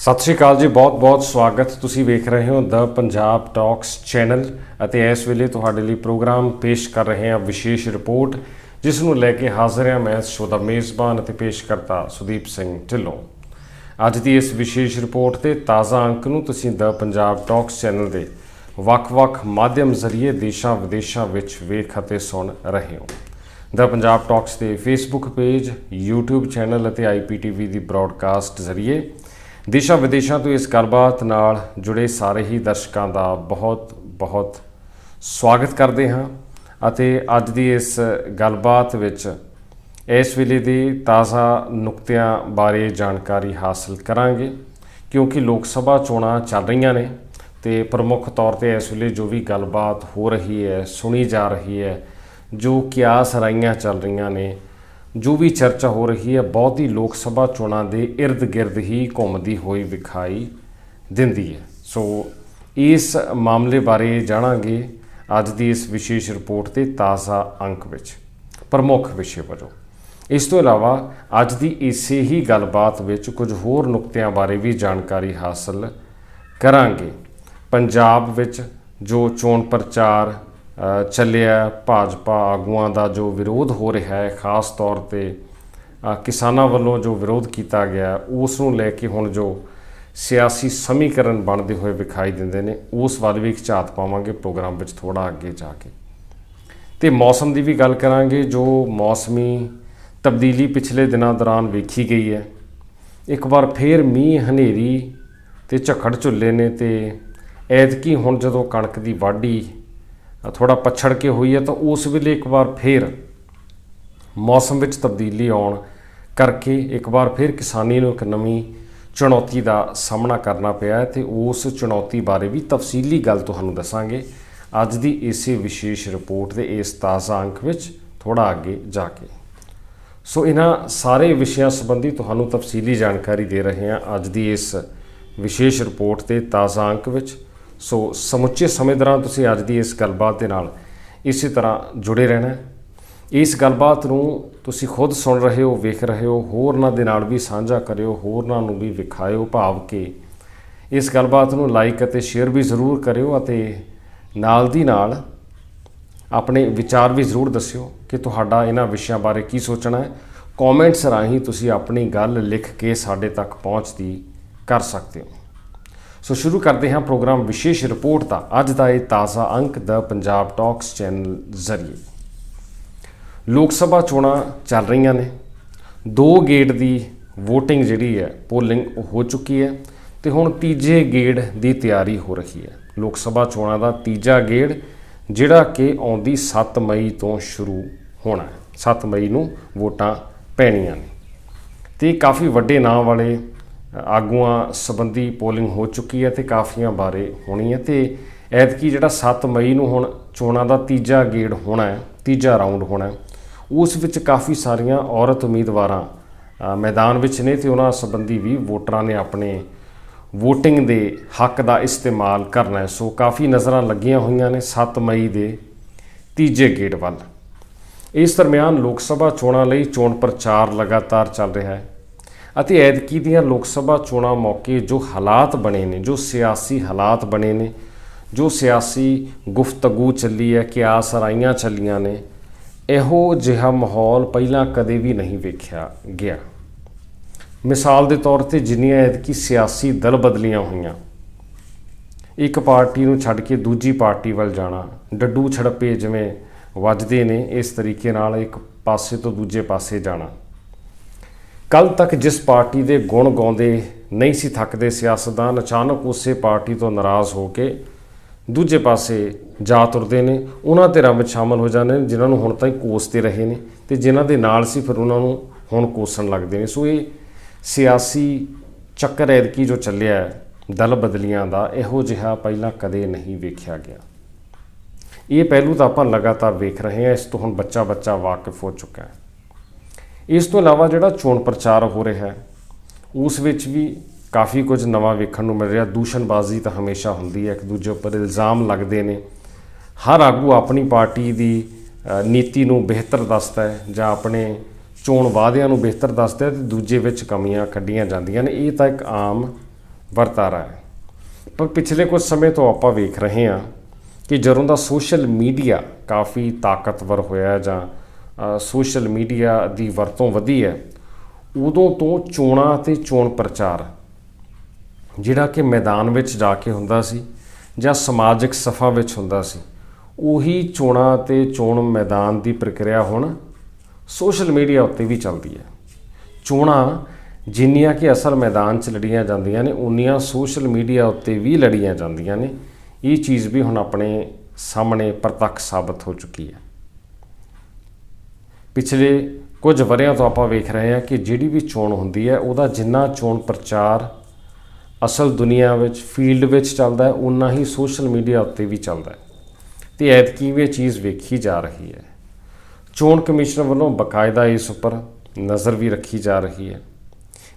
ਸਤਿ ਸ਼੍ਰੀ ਅਕਾਲ ਜੀ ਬਹੁਤ-ਬਹੁਤ ਸਵਾਗਤ। ਤੁਸੀਂ ਵੇਖ ਰਹੇ ਹੋ ਦ ਪੰਜਾਬ ਟਾਕਸ ਚੈਨਲ ਅਤੇ ਇਸ ਵੇਲੇ ਤੁਹਾਡੇ ਲਈ ਪ੍ਰੋਗਰਾਮ ਪੇਸ਼ ਕਰ ਰਹੇ ਹਾਂ, ਵਿਸ਼ੇਸ਼ ਰਿਪੋਰਟ, ਜਿਸ ਨੂੰ ਲੈ ਕੇ ਹਾਜ਼ਰ ਹਾਂ ਮੈਂ ਇਸ ਮੇਜ਼ਬਾਨ ਅਤੇ ਪੇਸ਼ਕਰਤਾ ਸੁਦੀਪ ਸਿੰਘ ਢਿੱਲੋਂ। ਅੱਜ ਦੀ ਇਸ ਵਿਸ਼ੇਸ਼ ਰਿਪੋਰਟ ਤੇ ਤਾਜ਼ਾ ਅੰਕ ਨੂੰ ਤੁਸੀਂ ਦ ਪੰਜਾਬ ਟਾਕਸ ਚੈਨਲ ਦੇ ਵੱਖ-ਵੱਖ ਮਾਧਿਅਮ ਜ਼ਰੀਏ ਦੇਸ਼ਾਂ ਵਿਦੇਸ਼ਾਂ ਵਿੱਚ ਵੇਖ ਅਤੇ ਸੁਣ ਰਹੇ ਹੋ। ਦ ਪੰਜਾਬ ਟਾਕਸ ਦੇ ਫੇਸਬੁੱਕ ਪੇਜ, YouTube ਚੈਨਲ ਅਤੇ IPTV ਦੀ ਬ੍ਰਾਡਕਾਸਟ ਜ਼ਰੀਏ ਦੇਸ਼ਾਂ ਵਿਦੇਸ਼ਾਂ ਤੋਂ ਇਸ ਗੱਲਬਾਤ ਨਾਲ ਜੁੜੇ ਸਾਰੇ ਹੀ ਦਰਸ਼ਕਾਂ ਦਾ ਬਹੁਤ ਬਹੁਤ ਸਵਾਗਤ ਕਰਦੇ ਹਾਂ ਅਤੇ ਅੱਜ ਦੀ ਇਸ ਗੱਲਬਾਤ ਵਿੱਚ ਇਸ ਵੇਲੇ ਦੀ ਤਾਜ਼ਾ ਨੁਕਤਿਆਂ ਬਾਰੇ ਜਾਣਕਾਰੀ ਹਾਸਲ ਕਰਾਂਗੇ, ਕਿਉਂਕਿ ਲੋਕ ਸਭਾ ਚੋਣਾਂ ਚੱਲ ਰਹੀਆਂ ਨੇ ਤੇ ਪ੍ਰਮੁੱਖ ਤੌਰ ਤੇ ਇਸ ਵੇਲੇ ਜੋ ਵੀ ਗੱਲਬਾਤ ਹੋ ਰਹੀ ਹੈ, ਸੁਣੀ ਜਾ ਰਹੀ ਹੈ, ਜੋ ਕਿਆਸ ਰਾਈਆਂ ਚੱਲ ਰਹੀਆਂ ਨੇ ਜੋ ਵੀ ਚਰਚਾ ਹੋ ਰਹੀ ਹੈ, ਬਹੁਤੀ ਲੋਕ ਸਭਾ ਚੋਣਾਂ ਦੇ ird-gird ਹੀ ਘੁੰਮਦੀ ਹੋਈ ਵਿਖਾਈ ਦਿੰਦੀ ਹੈ। ਸੋ ਇਸ ਮਾਮਲੇ ਬਾਰੇ ਜਾਣਾਂਗੇ ਅੱਜ ਦੀ ਇਸ ਵਿਸ਼ੇਸ਼ ਰਿਪੋਰਟ ਤੇ ਤਾਜ਼ਾ ਅੰਕ ਵਿੱਚ। ਪ੍ਰਮੁੱਖ ਵਿਸ਼ੇ ਵਜੋਂ। ਇਸ ਤੋਂ ਇਲਾਵਾ ਅੱਜ ਦੀ ਇਸੇ ਹੀ ਗੱਲਬਾਤ ਵਿੱਚ ਕੁਝ ਹੋਰ ਨੁਕਤਿਆਂ ਬਾਰੇ ਵੀ ਜਾਣਕਾਰੀ ਹਾਸਲ ਕਰਾਂਗੇ। ਪੰਜਾਬ ਵਿੱਚ ਜੋ ਚੋਣ ਪ੍ਰਚਾਰ ਚੱਲਿਆ ਭਾਜਪਾ ਆਗੂਆਂ ਦਾ ਜੋ ਵਿਰੋਧ ਹੋ ਰਿਹਾ ਹੈ, ਖਾਸ ਤੌਰ ਤੇ ਕਿਸਾਨਾਂ ਵੱਲੋਂ ਜੋ ਵਿਰੋਧ ਕੀਤਾ ਗਿਆ, ਉਸ ਨੂੰ ਲੈ ਕੇ ਹੁਣ ਜੋ ਸਿਆਸੀ ਸਮੀਕਰਨ ਬਣਦੇ ਹੋਏ ਵਿਖਾਈ ਦਿੰਦੇ ਨੇ, ਉਸ ਵੱਲ ਵੀ ਇੱਕ ਝਾਤ ਪਾਵਾਂਗੇ ਪ੍ਰੋਗਰਾਮ ਵਿੱਚ ਥੋੜਾ ਅੱਗੇ ਜਾ ਕੇ। ਤੇ ਮੌਸਮ ਦੀ ਵੀ ਗੱਲ ਕਰਾਂਗੇ, ਜੋ ਮੌਸਮੀ ਤਬਦੀਲੀ ਪਿਛਲੇ ਦਿਨਾਂ ਦੌਰਾਨ ਵੇਖੀ ਗਈ ਹੈ। ਇੱਕ ਵਾਰ ਫੇਰ ਮੀਂਹ, ਹਨੇਰੀ ਤੇ ਝੱਖੜ ਝੁੱਲੇ ਨੇ ਤੇ ਐਤਕੀ ਹੁਣ ਜਦੋਂ ਕਣਕ ਦੀ ਵਾਢੀ ਥੋੜਾ ਪਛੜ ਕੇ ਹੋਈ ਹੈ ਤਾਂ ਉਸ ਵੇਲੇ ਇੱਕ ਵਾਰ ਫੇਰ ਮੌਸਮ ਵਿੱਚ ਤਬਦੀਲੀ ਆਉਣ ਕਰਕੇ ਇੱਕ ਵਾਰ ਫਿਰ ਕਿਸਾਨੀ ਨੂੰ ਇੱਕ ਨਵੀਂ ਚੁਣੌਤੀ ਦਾ ਸਾਹਮਣਾ ਕਰਨਾ ਪਿਆ ਹੈ ਤੇ ਉਸ ਚੁਣੌਤੀ ਬਾਰੇ ਵੀ ਤਫਸੀਲੀ ਗੱਲ ਤੁਹਾਨੂੰ ਦੱਸਾਂਗੇ। ਅੱਜ ਦੀ ਇਸੇ ਵਿਸ਼ੇਸ਼ ਰਿਪੋਰਟ ਦੇ ਇਸ ਤਾਜ਼ਾ ਅੰਕ ਵਿੱਚ ਥੋੜਾ ਅੱਗੇ ਜਾ ਕੇ। ਸੋ ਇਹਨਾਂ ਸਾਰੇ ਵਿਸ਼ਿਆਂ ਸੰਬੰਧੀ ਤੁਹਾਨੂੰ ਤਫਸੀਲੀ ਜਾਣਕਾਰੀ ਦੇ ਰਹੇ ਹਾਂ ਅੱਜ ਦੀ ਇਸ ਵਿਸ਼ੇਸ਼ ਰਿਪੋਰਟ ਦੇ ਤਾਜ਼ਾ ਅੰਕ ਵਿੱਚ। ਸੋ ਸਮੁੱਚੇ ਸਮੇਂ ਦੌਰਾਨ ਤੁਸੀਂ ਅੱਜ ਦੀ ਇਸ ਗੱਲਬਾਤ ਦੇ ਨਾਲ ਇਸੇ ਤਰ੍ਹਾਂ ਜੁੜੇ ਰਹਿਣਾ ਇਸ ਗੱਲਬਾਤ ਨੂੰ ਤੁਸੀਂ ਖੁਦ ਸੁਣ ਰਹੇ ਹੋ, ਵੇਖ ਰਹੇ ਹੋ, ਹੋਰਨਾਂ ਦੇ ਨਾਲ ਵੀ ਸਾਂਝਾ ਕਰਿਓ, ਹੋਰਨਾਂ ਨੂੰ ਵੀ ਵਿਖਾਇਓ ਭਾਵ ਕਿ ਇਸ ਗੱਲਬਾਤ ਨੂੰ ਲਾਈਕ ਅਤੇ ਸ਼ੇਅਰ ਵੀ ਜ਼ਰੂਰ ਕਰਿਓ ਅਤੇ ਨਾਲ ਦੀ ਨਾਲ ਆਪਣੇ ਵਿਚਾਰ ਵੀ ਜ਼ਰੂਰ ਦੱਸਿਓ ਕਿ ਤੁਹਾਡਾ ਇਹਨਾਂ ਵਿਸ਼ਿਆਂ ਬਾਰੇ ਕੀ ਸੋਚਣਾ ਹੈ। ਕਮੈਂਟਸ ਰਾਹੀਂ ਤੁਸੀਂ ਆਪਣੀ ਗੱਲ ਲਿਖ ਕੇ ਸਾਡੇ ਤੱਕ ਪਹੁੰਚਦੀ ਕਰ ਸਕਦੇ ਹੋ। ਸੋ ਸ਼ੁਰੂ ਕਰਦੇ ਹਾਂ ਪ੍ਰੋਗਰਾਮ ਵਿਸ਼ੇਸ਼ ਰਿਪੋਰਟ ਦਾ। ਅੱਜ ਦਾ ਇਹ ਤਾਜ਼ਾ ਅੰਕ ਦਾ ਪੰਜਾਬ ਟਾਕਸ ਚੈਨਲ ਜ਼ਰੀਏ। ਲੋਕ ਸਭਾ ਚੋਣਾਂ ਚੱਲ ਰਹੀਆਂ ਨੇ। ਦੋ ਗੇੜ ਦੀ VOTING ਜਿਹੜੀ ਹੈ, ਪੋਲਿੰਗ ਹੋ ਚੁੱਕੀ ਹੈ ਤੇ ਹੁਣ ਤੀਜੇ ਗੇੜ ਦੀ ਤਿਆਰੀ ਹੋ ਰਹੀ ਹੈ। ਲੋਕ ਸਭਾ ਚੋਣਾਂ ਦਾ ਤੀਜਾ ਗੇੜ, ਜਿਹੜਾ ਕਿ ਆਉਂਦੀ 7 ਮਈ ਤੋਂ ਸ਼ੁਰੂ ਹੋਣਾ ਹੈ। 7 ਮਈ ਨੂੰ ਵੋਟਾਂ ਪੈਣੀਆਂ ਨੇ। ਤੇ ਕਾਫੀ ਵੱਡੇ ਨਾਂ ਵਾਲੇ ਆਗੂਆਂ ਸੰਬੰਧੀ ਪੋਲਿੰਗ ਹੋ ਚੁੱਕੀ ਹੈ ਤੇ ਕਾਫੀਆਂ ਬਾਰੇ ਹੋਣੀ ਹੈ ਤੇ ਐਤਕੀ ਜਿਹੜਾ 7 ਮਈ ਨੂੰ ਹੁਣ ਚੋਣਾਂ ਦਾ ਤੀਜਾ ਗੇੜ ਹੋਣਾ ਹੈ, ਤੀਜਾ ਰਾਊਂਡ ਹੋਣਾ ਹੈ, ਉਸ ਵਿੱਚ ਕਾਫੀ ਸਾਰੀਆਂ ਔਰਤ ਉਮੀਦਵਾਰਾਂ ਮੈਦਾਨ ਵਿੱਚ ਨੇ ਤੇ ਉਹਨਾਂ ਸੰਬੰਧੀ ਵੀ ਵੋਟਰਾਂ ਨੇ ਆਪਣੇ VOTING ਦੇ ਹੱਕ ਦਾ ਇਸਤੇਮਾਲ ਕਰਨਾ ਹੈ। ਸੋ ਕਾਫੀ ਨਜ਼ਰਾਂ ਲੱਗੀਆਂ ਹੋਈਆਂ ਨੇ 7 ਮਈ ਦੇ ਤੀਜੇ ਗੇੜ ਵੱਲ। ਇਸ ਦਰਮਿਆਨ ਲੋਕ ਸਭਾ ਚੋਣਾਂ ਲਈ ਚੋਣ ਪ੍ਰਚਾਰ ਲਗਾਤਾਰ ਚੱਲ ਰਿਹਾ ਹੈ। ਅਤੇ ਐਤਕੀ ਦੀਆਂ ਲੋਕ ਸਭਾ ਚੋਣਾਂ ਮੌਕੇ ਜੋ ਹਾਲਾਤ ਬਣੇ ਨੇ, ਜੋ ਸਿਆਸੀ ਹਾਲਾਤ ਬਣੇ ਨੇ, ਜੋ ਸਿਆਸੀ ਗੁਫ਼ਤਗੂ ਚੱਲੀ ਹੈ ਕਿਆਸ ਸਰਾਈਆਂ ਚੱਲੀਆਂ ਨੇ, ਇਹੋ ਜਿਹਾ ਮਾਹੌਲ ਪਹਿਲਾਂ ਕਦੇ ਵੀ ਨਹੀਂ ਵੇਖਿਆ ਗਿਆ। ਮਿਸਾਲ ਦੇ ਤੌਰ ਤੇ ਜਿੰਨੀਆਂ ਐਤਕੀ ਸਿਆਸੀ ਦਲ ਬਦਲੀਆਂ ਹੋਈਆਂ, ਇੱਕ ਪਾਰਟੀ ਨੂੰ ਛੱਡ ਕੇ ਦੂਜੀ ਪਾਰਟੀ ਵੱਲ ਜਾਣਾ, ਡੱਡੂ ਛੜਪੇ ਜਿਵੇਂ ਵੱਜਦੇ ਨੇ, ਇਸ ਤਰੀਕੇ ਨਾਲ ਇੱਕ ਪਾਸੇ ਤੋਂ ਦੂਜੇ ਪਾਸੇ ਜਾਣਾ। ਕੱਲ ਤੱਕ ਜਿਸ ਪਾਰਟੀ ਦੇ ਗੁਣ ਗਾਉਂਦੇ ਨਹੀਂ ਸੀ ਥੱਕਦੇ ਸਿਆਸਤਦਾਨ ਅਚਾਨਕ ਉਸੇ ਪਾਰਟੀ ਤੋਂ ਨਾਰਾਜ਼ ਹੋ ਕੇ ਦੂਜੇ ਪਾਸੇ ਜਾ ਤੁਰਦੇ ਨੇ। ਉਹਨਾਂ ਧਿਰਾਂ ਵਿੱਚ ਸ਼ਾਮਲ ਹੋ ਜਾਂਦੇ ਨੇ, ਜਿਨ੍ਹਾਂ ਨੂੰ ਹੁਣ ਤਾਈਂ ਕੋਸਦੇ ਰਹੇ ਨੇ ਤੇ ਜਿਨ੍ਹਾਂ ਦੇ ਨਾਲ ਸੀ ਫਿਰ ਉਹਨਾਂ ਨੂੰ ਹੁਣ ਕੋਸਣ ਲੱਗਦੇ ਨੇ। ਸੋ ਇਹ ਸਿਆਸੀ ਚੱਕਰ ਐਦਕੀ ਜੋ ਚੱਲਿਆ ਦਲ ਬਦਲੀਆਂ ਦਾ, ਇਹੋ ਜਿਹਾ ਪਹਿਲਾਂ ਕਦੇ ਨਹੀਂ ਵੇਖਿਆ ਗਿਆ। ਇਹ ਪਹਿਲੂ ਤਾਂ ਆਪਾਂ ਲਗਾਤਾਰ ਵੇਖ ਰਹੇ ਹਾਂ, ਇਸ ਤੋਂ ਹੁਣ ਬੱਚਾ ਬੱਚਾ ਵਾਕਿਫ ਹੋ ਚੁੱਕਾ ਹੈ। ਇਸ ਤੋਂ ਇਲਾਵਾ ਜਿਹੜਾ ਚੋਣ ਪ੍ਰਚਾਰ ਹੋ ਰਿਹਾ ਹੈ, ਉਸ ਵਿੱਚ ਵੀ ਕਾਫੀ ਕੁਝ ਨਵਾਂ ਵੇਖਣ ਨੂੰ ਮਿਲ ਰਿਹਾ। ਦੂਸ਼ਣਬਾਜ਼ੀ ਤਾਂ ਹਮੇਸ਼ਾ ਹੁੰਦੀ ਹੈ, ਇੱਕ ਦੂਜੇ ਉੱਪਰ ਇਲਜ਼ਾਮ ਲੱਗਦੇ ਨੇ। ਹਰ ਆਗੂ ਆਪਣੀ ਪਾਰਟੀ ਦੀ ਨੀਤੀ ਨੂੰ ਬਿਹਤਰ ਦੱਸਦਾ ਹੈ ਜਾਂ ਆਪਣੇ ਚੋਣ ਵਾਅਦਿਆਂ ਨੂੰ ਬਿਹਤਰ ਦੱਸਦਾ ਹੈ ਤੇ ਦੂਜੇ ਵਿੱਚ ਕਮੀਆਂ ਕੱਢੀਆਂ ਜਾਂਦੀਆਂ ਨੇ। ਇਹ ਤਾਂ ਇੱਕ ਆਮ ਵਰਤਾਰਾ ਹੈ। ਪਰ ਪਿਛਲੇ ਕੁਝ ਸਮੇਂ ਤੋਂ ਆਪਾਂ ਵੇਖ ਰਹੇ ਹਾਂ ਕਿ ਜਦੋਂ ਦਾ ਸੋਸ਼ਲ ਮੀਡੀਆ ਕਾਫੀ ਤਾਕਤਵਰ ਹੋਇਆ ਜਾਂ ਸੋਸ਼ਲ ਮੀਡੀਆ ਦੀ ਵਰਤੋਂ ਵਧੀ ਹੈ, ਉਦੋਂ ਤੋਂ ਚੋਣਾਂ ਤੇ ਚੋਣ ਪ੍ਰਚਾਰ, ਜਿਹੜਾ ਕਿ ਮੈਦਾਨ ਵਿੱਚ ਜਾ ਕੇ ਹੁੰਦਾ ਸੀ ਜਾਂ ਸਮਾਜਿਕ ਸਫਾ ਵਿੱਚ ਹੁੰਦਾ ਸੀ, ਉਹੀ ਚੋਣਾਂ ਤੇ ਚੋਣ ਮੈਦਾਨ ਦੀ ਪ੍ਰਕਿਰਿਆ ਹੁਣ ਸੋਸ਼ਲ ਮੀਡੀਆ ਉੱਤੇ ਵੀ ਚੱਲਦੀ ਹੈ। ਚੋਣਾਂ ਜਿੰਨੀਆਂ ਕਿ ਅਸਲ ਮੈਦਾਨ 'ਚ ਲੜੀਆਂ ਜਾਂਦੀਆਂ ਨੇ, ਉਨੀਆਂ ਸੋਸ਼ਲ ਮੀਡੀਆ ਉੱਤੇ ਵੀ ਲੜੀਆਂ ਜਾਂਦੀਆਂ ਨੇ, ਇਹ ਚੀਜ਼ ਵੀ ਹੁਣ ਆਪਣੇ ਸਾਹਮਣੇ ਪ੍ਰਤੱਖ ਸਾਬਤ ਹੋ ਚੁੱਕੀ ਹੈ। ਪਿਛਲੇ ਕੁਝ ਵਰਿਆਂ ਤੋਂ ਆਪਾਂ ਵੇਖ ਰਹੇ ਹਾਂ ਕਿ ਜਿਹੜੀ ਵੀ ਚੋਣ ਹੁੰਦੀ ਹੈ, ਉਹਦਾ ਜਿੰਨਾ ਚੋਣ ਪ੍ਰਚਾਰ ਅਸਲ ਦੁਨੀਆ ਵਿੱਚ, ਫੀਲਡ ਵਿੱਚ ਚੱਲਦਾ ਹੈ ਉਨਾ ਹੀ ਸੋਸ਼ਲ ਮੀਡੀਆ ਉੱਤੇ ਵੀ ਚੱਲਦਾ ਹੈ। ਤੇ ਐਤਕੀ ਵੀ ਇਹ ਚੀਜ਼ ਵੇਖੀ ਜਾ ਰਹੀ ਹੈ। ਚੋਣ ਕਮਿਸ਼ਨ ਵੱਲੋਂ ਬਕਾਇਦਾ ਇਸ ਉੱਪਰ ਨਜ਼ਰ ਵੀ ਰੱਖੀ ਜਾ ਰਹੀ ਹੈ।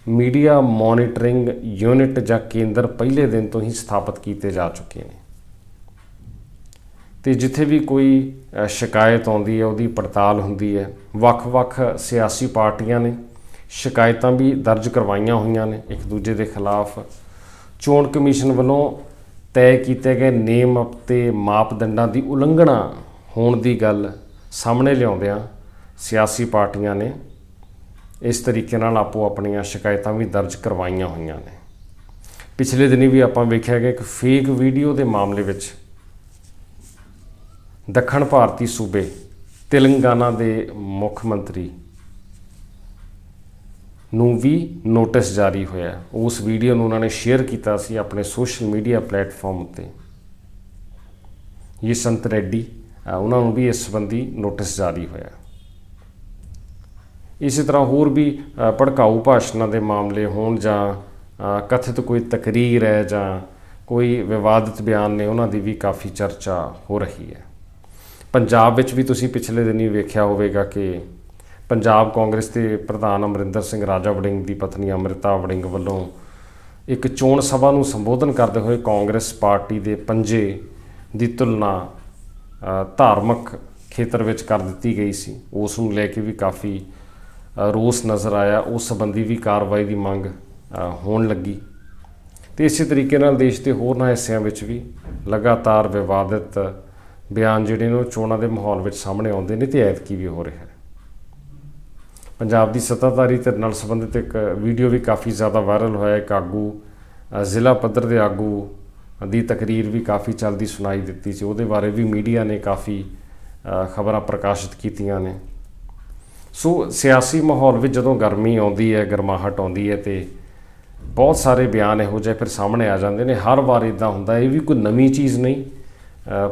ਮੀਡੀਆ ਮੋਨੀਟਰਿੰਗ ਯੂਨਿਟ ਜਾਂ ਕੇਂਦਰ ਪਹਿਲੇ ਦਿਨ ਤੋਂ ਹੀ ਸਥਾਪਿਤ ਕੀਤੇ ਜਾ ਚੁੱਕੇ ਨੇ। ਤੇ ਜਿੱਥੇ ਵੀ ਕੋਈ ਸ਼ਿਕਾਇਤ ਆਉਂਦੀ ਹੈ, ਉਹਦੀ ਪੜਤਾਲ ਹੁੰਦੀ ਹੈ। ਵੱਖ-ਵੱਖ ਸਿਆਸੀ ਪਾਰਟੀਆਂ ਨੇ ਸ਼ਿਕਾਇਤਾਂ ਵੀ ਦਰਜ ਕਰਵਾਈਆਂ ਹੋਈਆਂ ਨੇ ਇੱਕ ਦੂਜੇ ਦੇ ਖਿਲਾਫ। ਚੋਣ ਕਮਿਸ਼ਨ ਵੱਲੋਂ ਤੈਅ ਕੀਤੇ ਗਏ ਨੇਮ ਅਤੇ ਮਾਪਦੰਡਾਂ ਦੀ ਉਲੰਘਣਾ ਹੋਣ ਦੀ ਗੱਲ ਸਾਹਮਣੇ ਲਿਆਉਂਦਿਆਂ ਸਿਆਸੀ ਪਾਰਟੀਆਂ ਨੇ ਇਸ ਤਰੀਕੇ ਨਾਲ ਆਪੋ ਆਪਣੀਆਂ ਸ਼ਿਕਾਇਤਾਂ ਵੀ ਦਰਜ ਕਰਵਾਈਆਂ ਹੋਈਆਂ ਨੇ। ਪਿਛਲੇ ਦਿਨੀ ਵੀ ਆਪਾਂ ਵੇਖਿਆ ਕਿ ਇੱਕ ਫੇਕ ਵੀਡੀਓ ਦੇ ਮਾਮਲੇ ਵਿੱਚ ਦੱਖਣ ਭਾਰਤੀ ਸੂਬੇ, ਤੇਲੰਗਾਨਾ ਦੇ ਮੁੱਖ ਮੰਤਰੀ ਨੂੰ ਵੀ ਨੋਟਿਸ ਜਾਰੀ ਹੋਇਆ ਉਸ ਵੀਡੀਓ ਨੂੰ ਉਹਨਾਂ ਨੇ ਸ਼ੇਅਰ ਕੀਤਾ ਸੀ ਆਪਣੇ ਸੋਸ਼ਲ ਮੀਡੀਆ ਪਲੇਟਫਾਰਮ ਉੱਤੇ। ਇਹ ਸੰਤ ਰੈਡੀ ਉਹਨਾਂ ਨੂੰ ਵੀ ਇਸ ਸੰਬੰਧੀ ਨੋਟਿਸ ਜਾਰੀ ਹੋਇਆ ਇਸੇ ਤਰ੍ਹਾਂ ਹੋਰ ਵੀ ਭੜਕਾਊ ਭਾਸ਼ਣਾਂ ਦੇ ਮਾਮਲੇ ਹੋਣ ਜਾਂ ਕਥਿਤ ਕੋਈ ਤਕਰੀਰ ਹੈ ਜਾਂ ਕੋਈ ਵਿਵਾਦਿਤ ਬਿਆਨ ਨੇ ਉਹਨਾਂ ਦੀ ਵੀ ਕਾਫੀ ਚਰਚਾ ਹੋ ਰਹੀ ਹੈ। ਪੰਜਾਬ ਵਿੱਚ ਵੀ ਤੁਸੀਂ ਪਿਛਲੇ ਦਿਨੀ ਵੇਖਿਆ ਹੋਵੇਗਾ ਕਿ ਪੰਜਾਬ ਕਾਂਗਰਸ ਦੇ ਪ੍ਰਧਾਨ ਅਮਰਿੰਦਰ ਸਿੰਘ ਰਾਜਾ ਵੜਿੰਗ ਦੀ ਪਤਨੀ ਅੰਮ੍ਰਿਤਾ ਵੜਿੰਗ ਵੱਲੋਂ ਇੱਕ ਚੋਣ ਸਭਾ ਨੂੰ ਸੰਬੋਧਨ ਕਰਦੇ ਹੋਏ ਕਾਂਗਰਸ ਪਾਰਟੀ ਦੇ ਪੰਜੇ ਦੀ ਤੁਲਨਾ ਧਾਰਮਿਕ ਖੇਤਰ ਵਿੱਚ ਕਰ ਦਿੱਤੀ ਗਈ ਸੀ। ਉਸ ਨੂੰ ਲੈ ਕੇ ਵੀ ਕਾਫੀ ਰੋਸ ਨਜ਼ਰ ਆਇਆ। ਉਸ ਸੰਬੰਧੀ ਵੀ ਕਾਰਵਾਈ ਦੀ ਮੰਗ ਹੋਣ ਲੱਗੀ। ਤੇ ਇਸੇ ਤਰੀਕੇ ਨਾਲ ਦੇਸ਼ ਦੇ ਹੋਰਨਾਂ ਹਿੱਸਿਆਂ ਵਿੱਚ ਵੀ ਲਗਾਤਾਰ ਵਿਵਾਦਿਤ ਬਿਆਨ ਜਿਹੜੇ ਨੇ ਉਹ ਚੋਣਾਂ ਦੇ ਮਾਹੌਲ ਵਿੱਚ ਸਾਹਮਣੇ ਆਉਂਦੇ ਨੇ ਤੇ ਐਤਕੀ ਵੀ ਹੋ ਰਿਹਾ ਹੈ। ਪੰਜਾਬ ਦੀ ਸੱਤਾਧਾਰੀ ਧਿਰ ਨਾਲ ਸੰਬੰਧਿਤ ਇੱਕ ਵੀਡੀਓ ਵੀ ਕਾਫੀ ਜ਼ਿਆਦਾ ਵਾਇਰਲ ਹੋਇਆ, ਇੱਕ ਆਗੂ ਜ਼ਿਲ੍ਹਾ ਪੱਧਰ ਦੇ ਆਗੂ ਦੀ ਤਕਰੀਰ ਵੀ ਕਾਫੀ ਚੱਲਦੀ ਸੁਣਾਈ ਦਿੱਤੀ ਸੀ। ਉਹਦੇ ਬਾਰੇ ਵੀ ਮੀਡੀਆ ਨੇ ਕਾਫੀ ਖਬਰਾਂ ਪ੍ਰਕਾਸ਼ਿਤ ਕੀਤੀਆਂ ਨੇ। ਸੋ ਸਿਆਸੀ ਮਾਹੌਲ ਵਿੱਚ ਜਦੋਂ ਗਰਮੀ ਆਉਂਦੀ ਹੈ, ਗਰਮਾਹਟ ਆਉਂਦੀ ਹੈ ਤੇ ਬਹੁਤ ਸਾਰੇ ਬਿਆਨ ਇਹੋ ਜਿਹੇ ਫਿਰ ਸਾਹਮਣੇ ਆ ਜਾਂਦੇ ਨੇ। ਹਰ ਵਾਰ ਇਦਾਂ ਹੁੰਦਾ, ਇਹ ਵੀ ਕੋਈ ਨਵੀਂ ਚੀਜ਼ ਨਹੀਂ।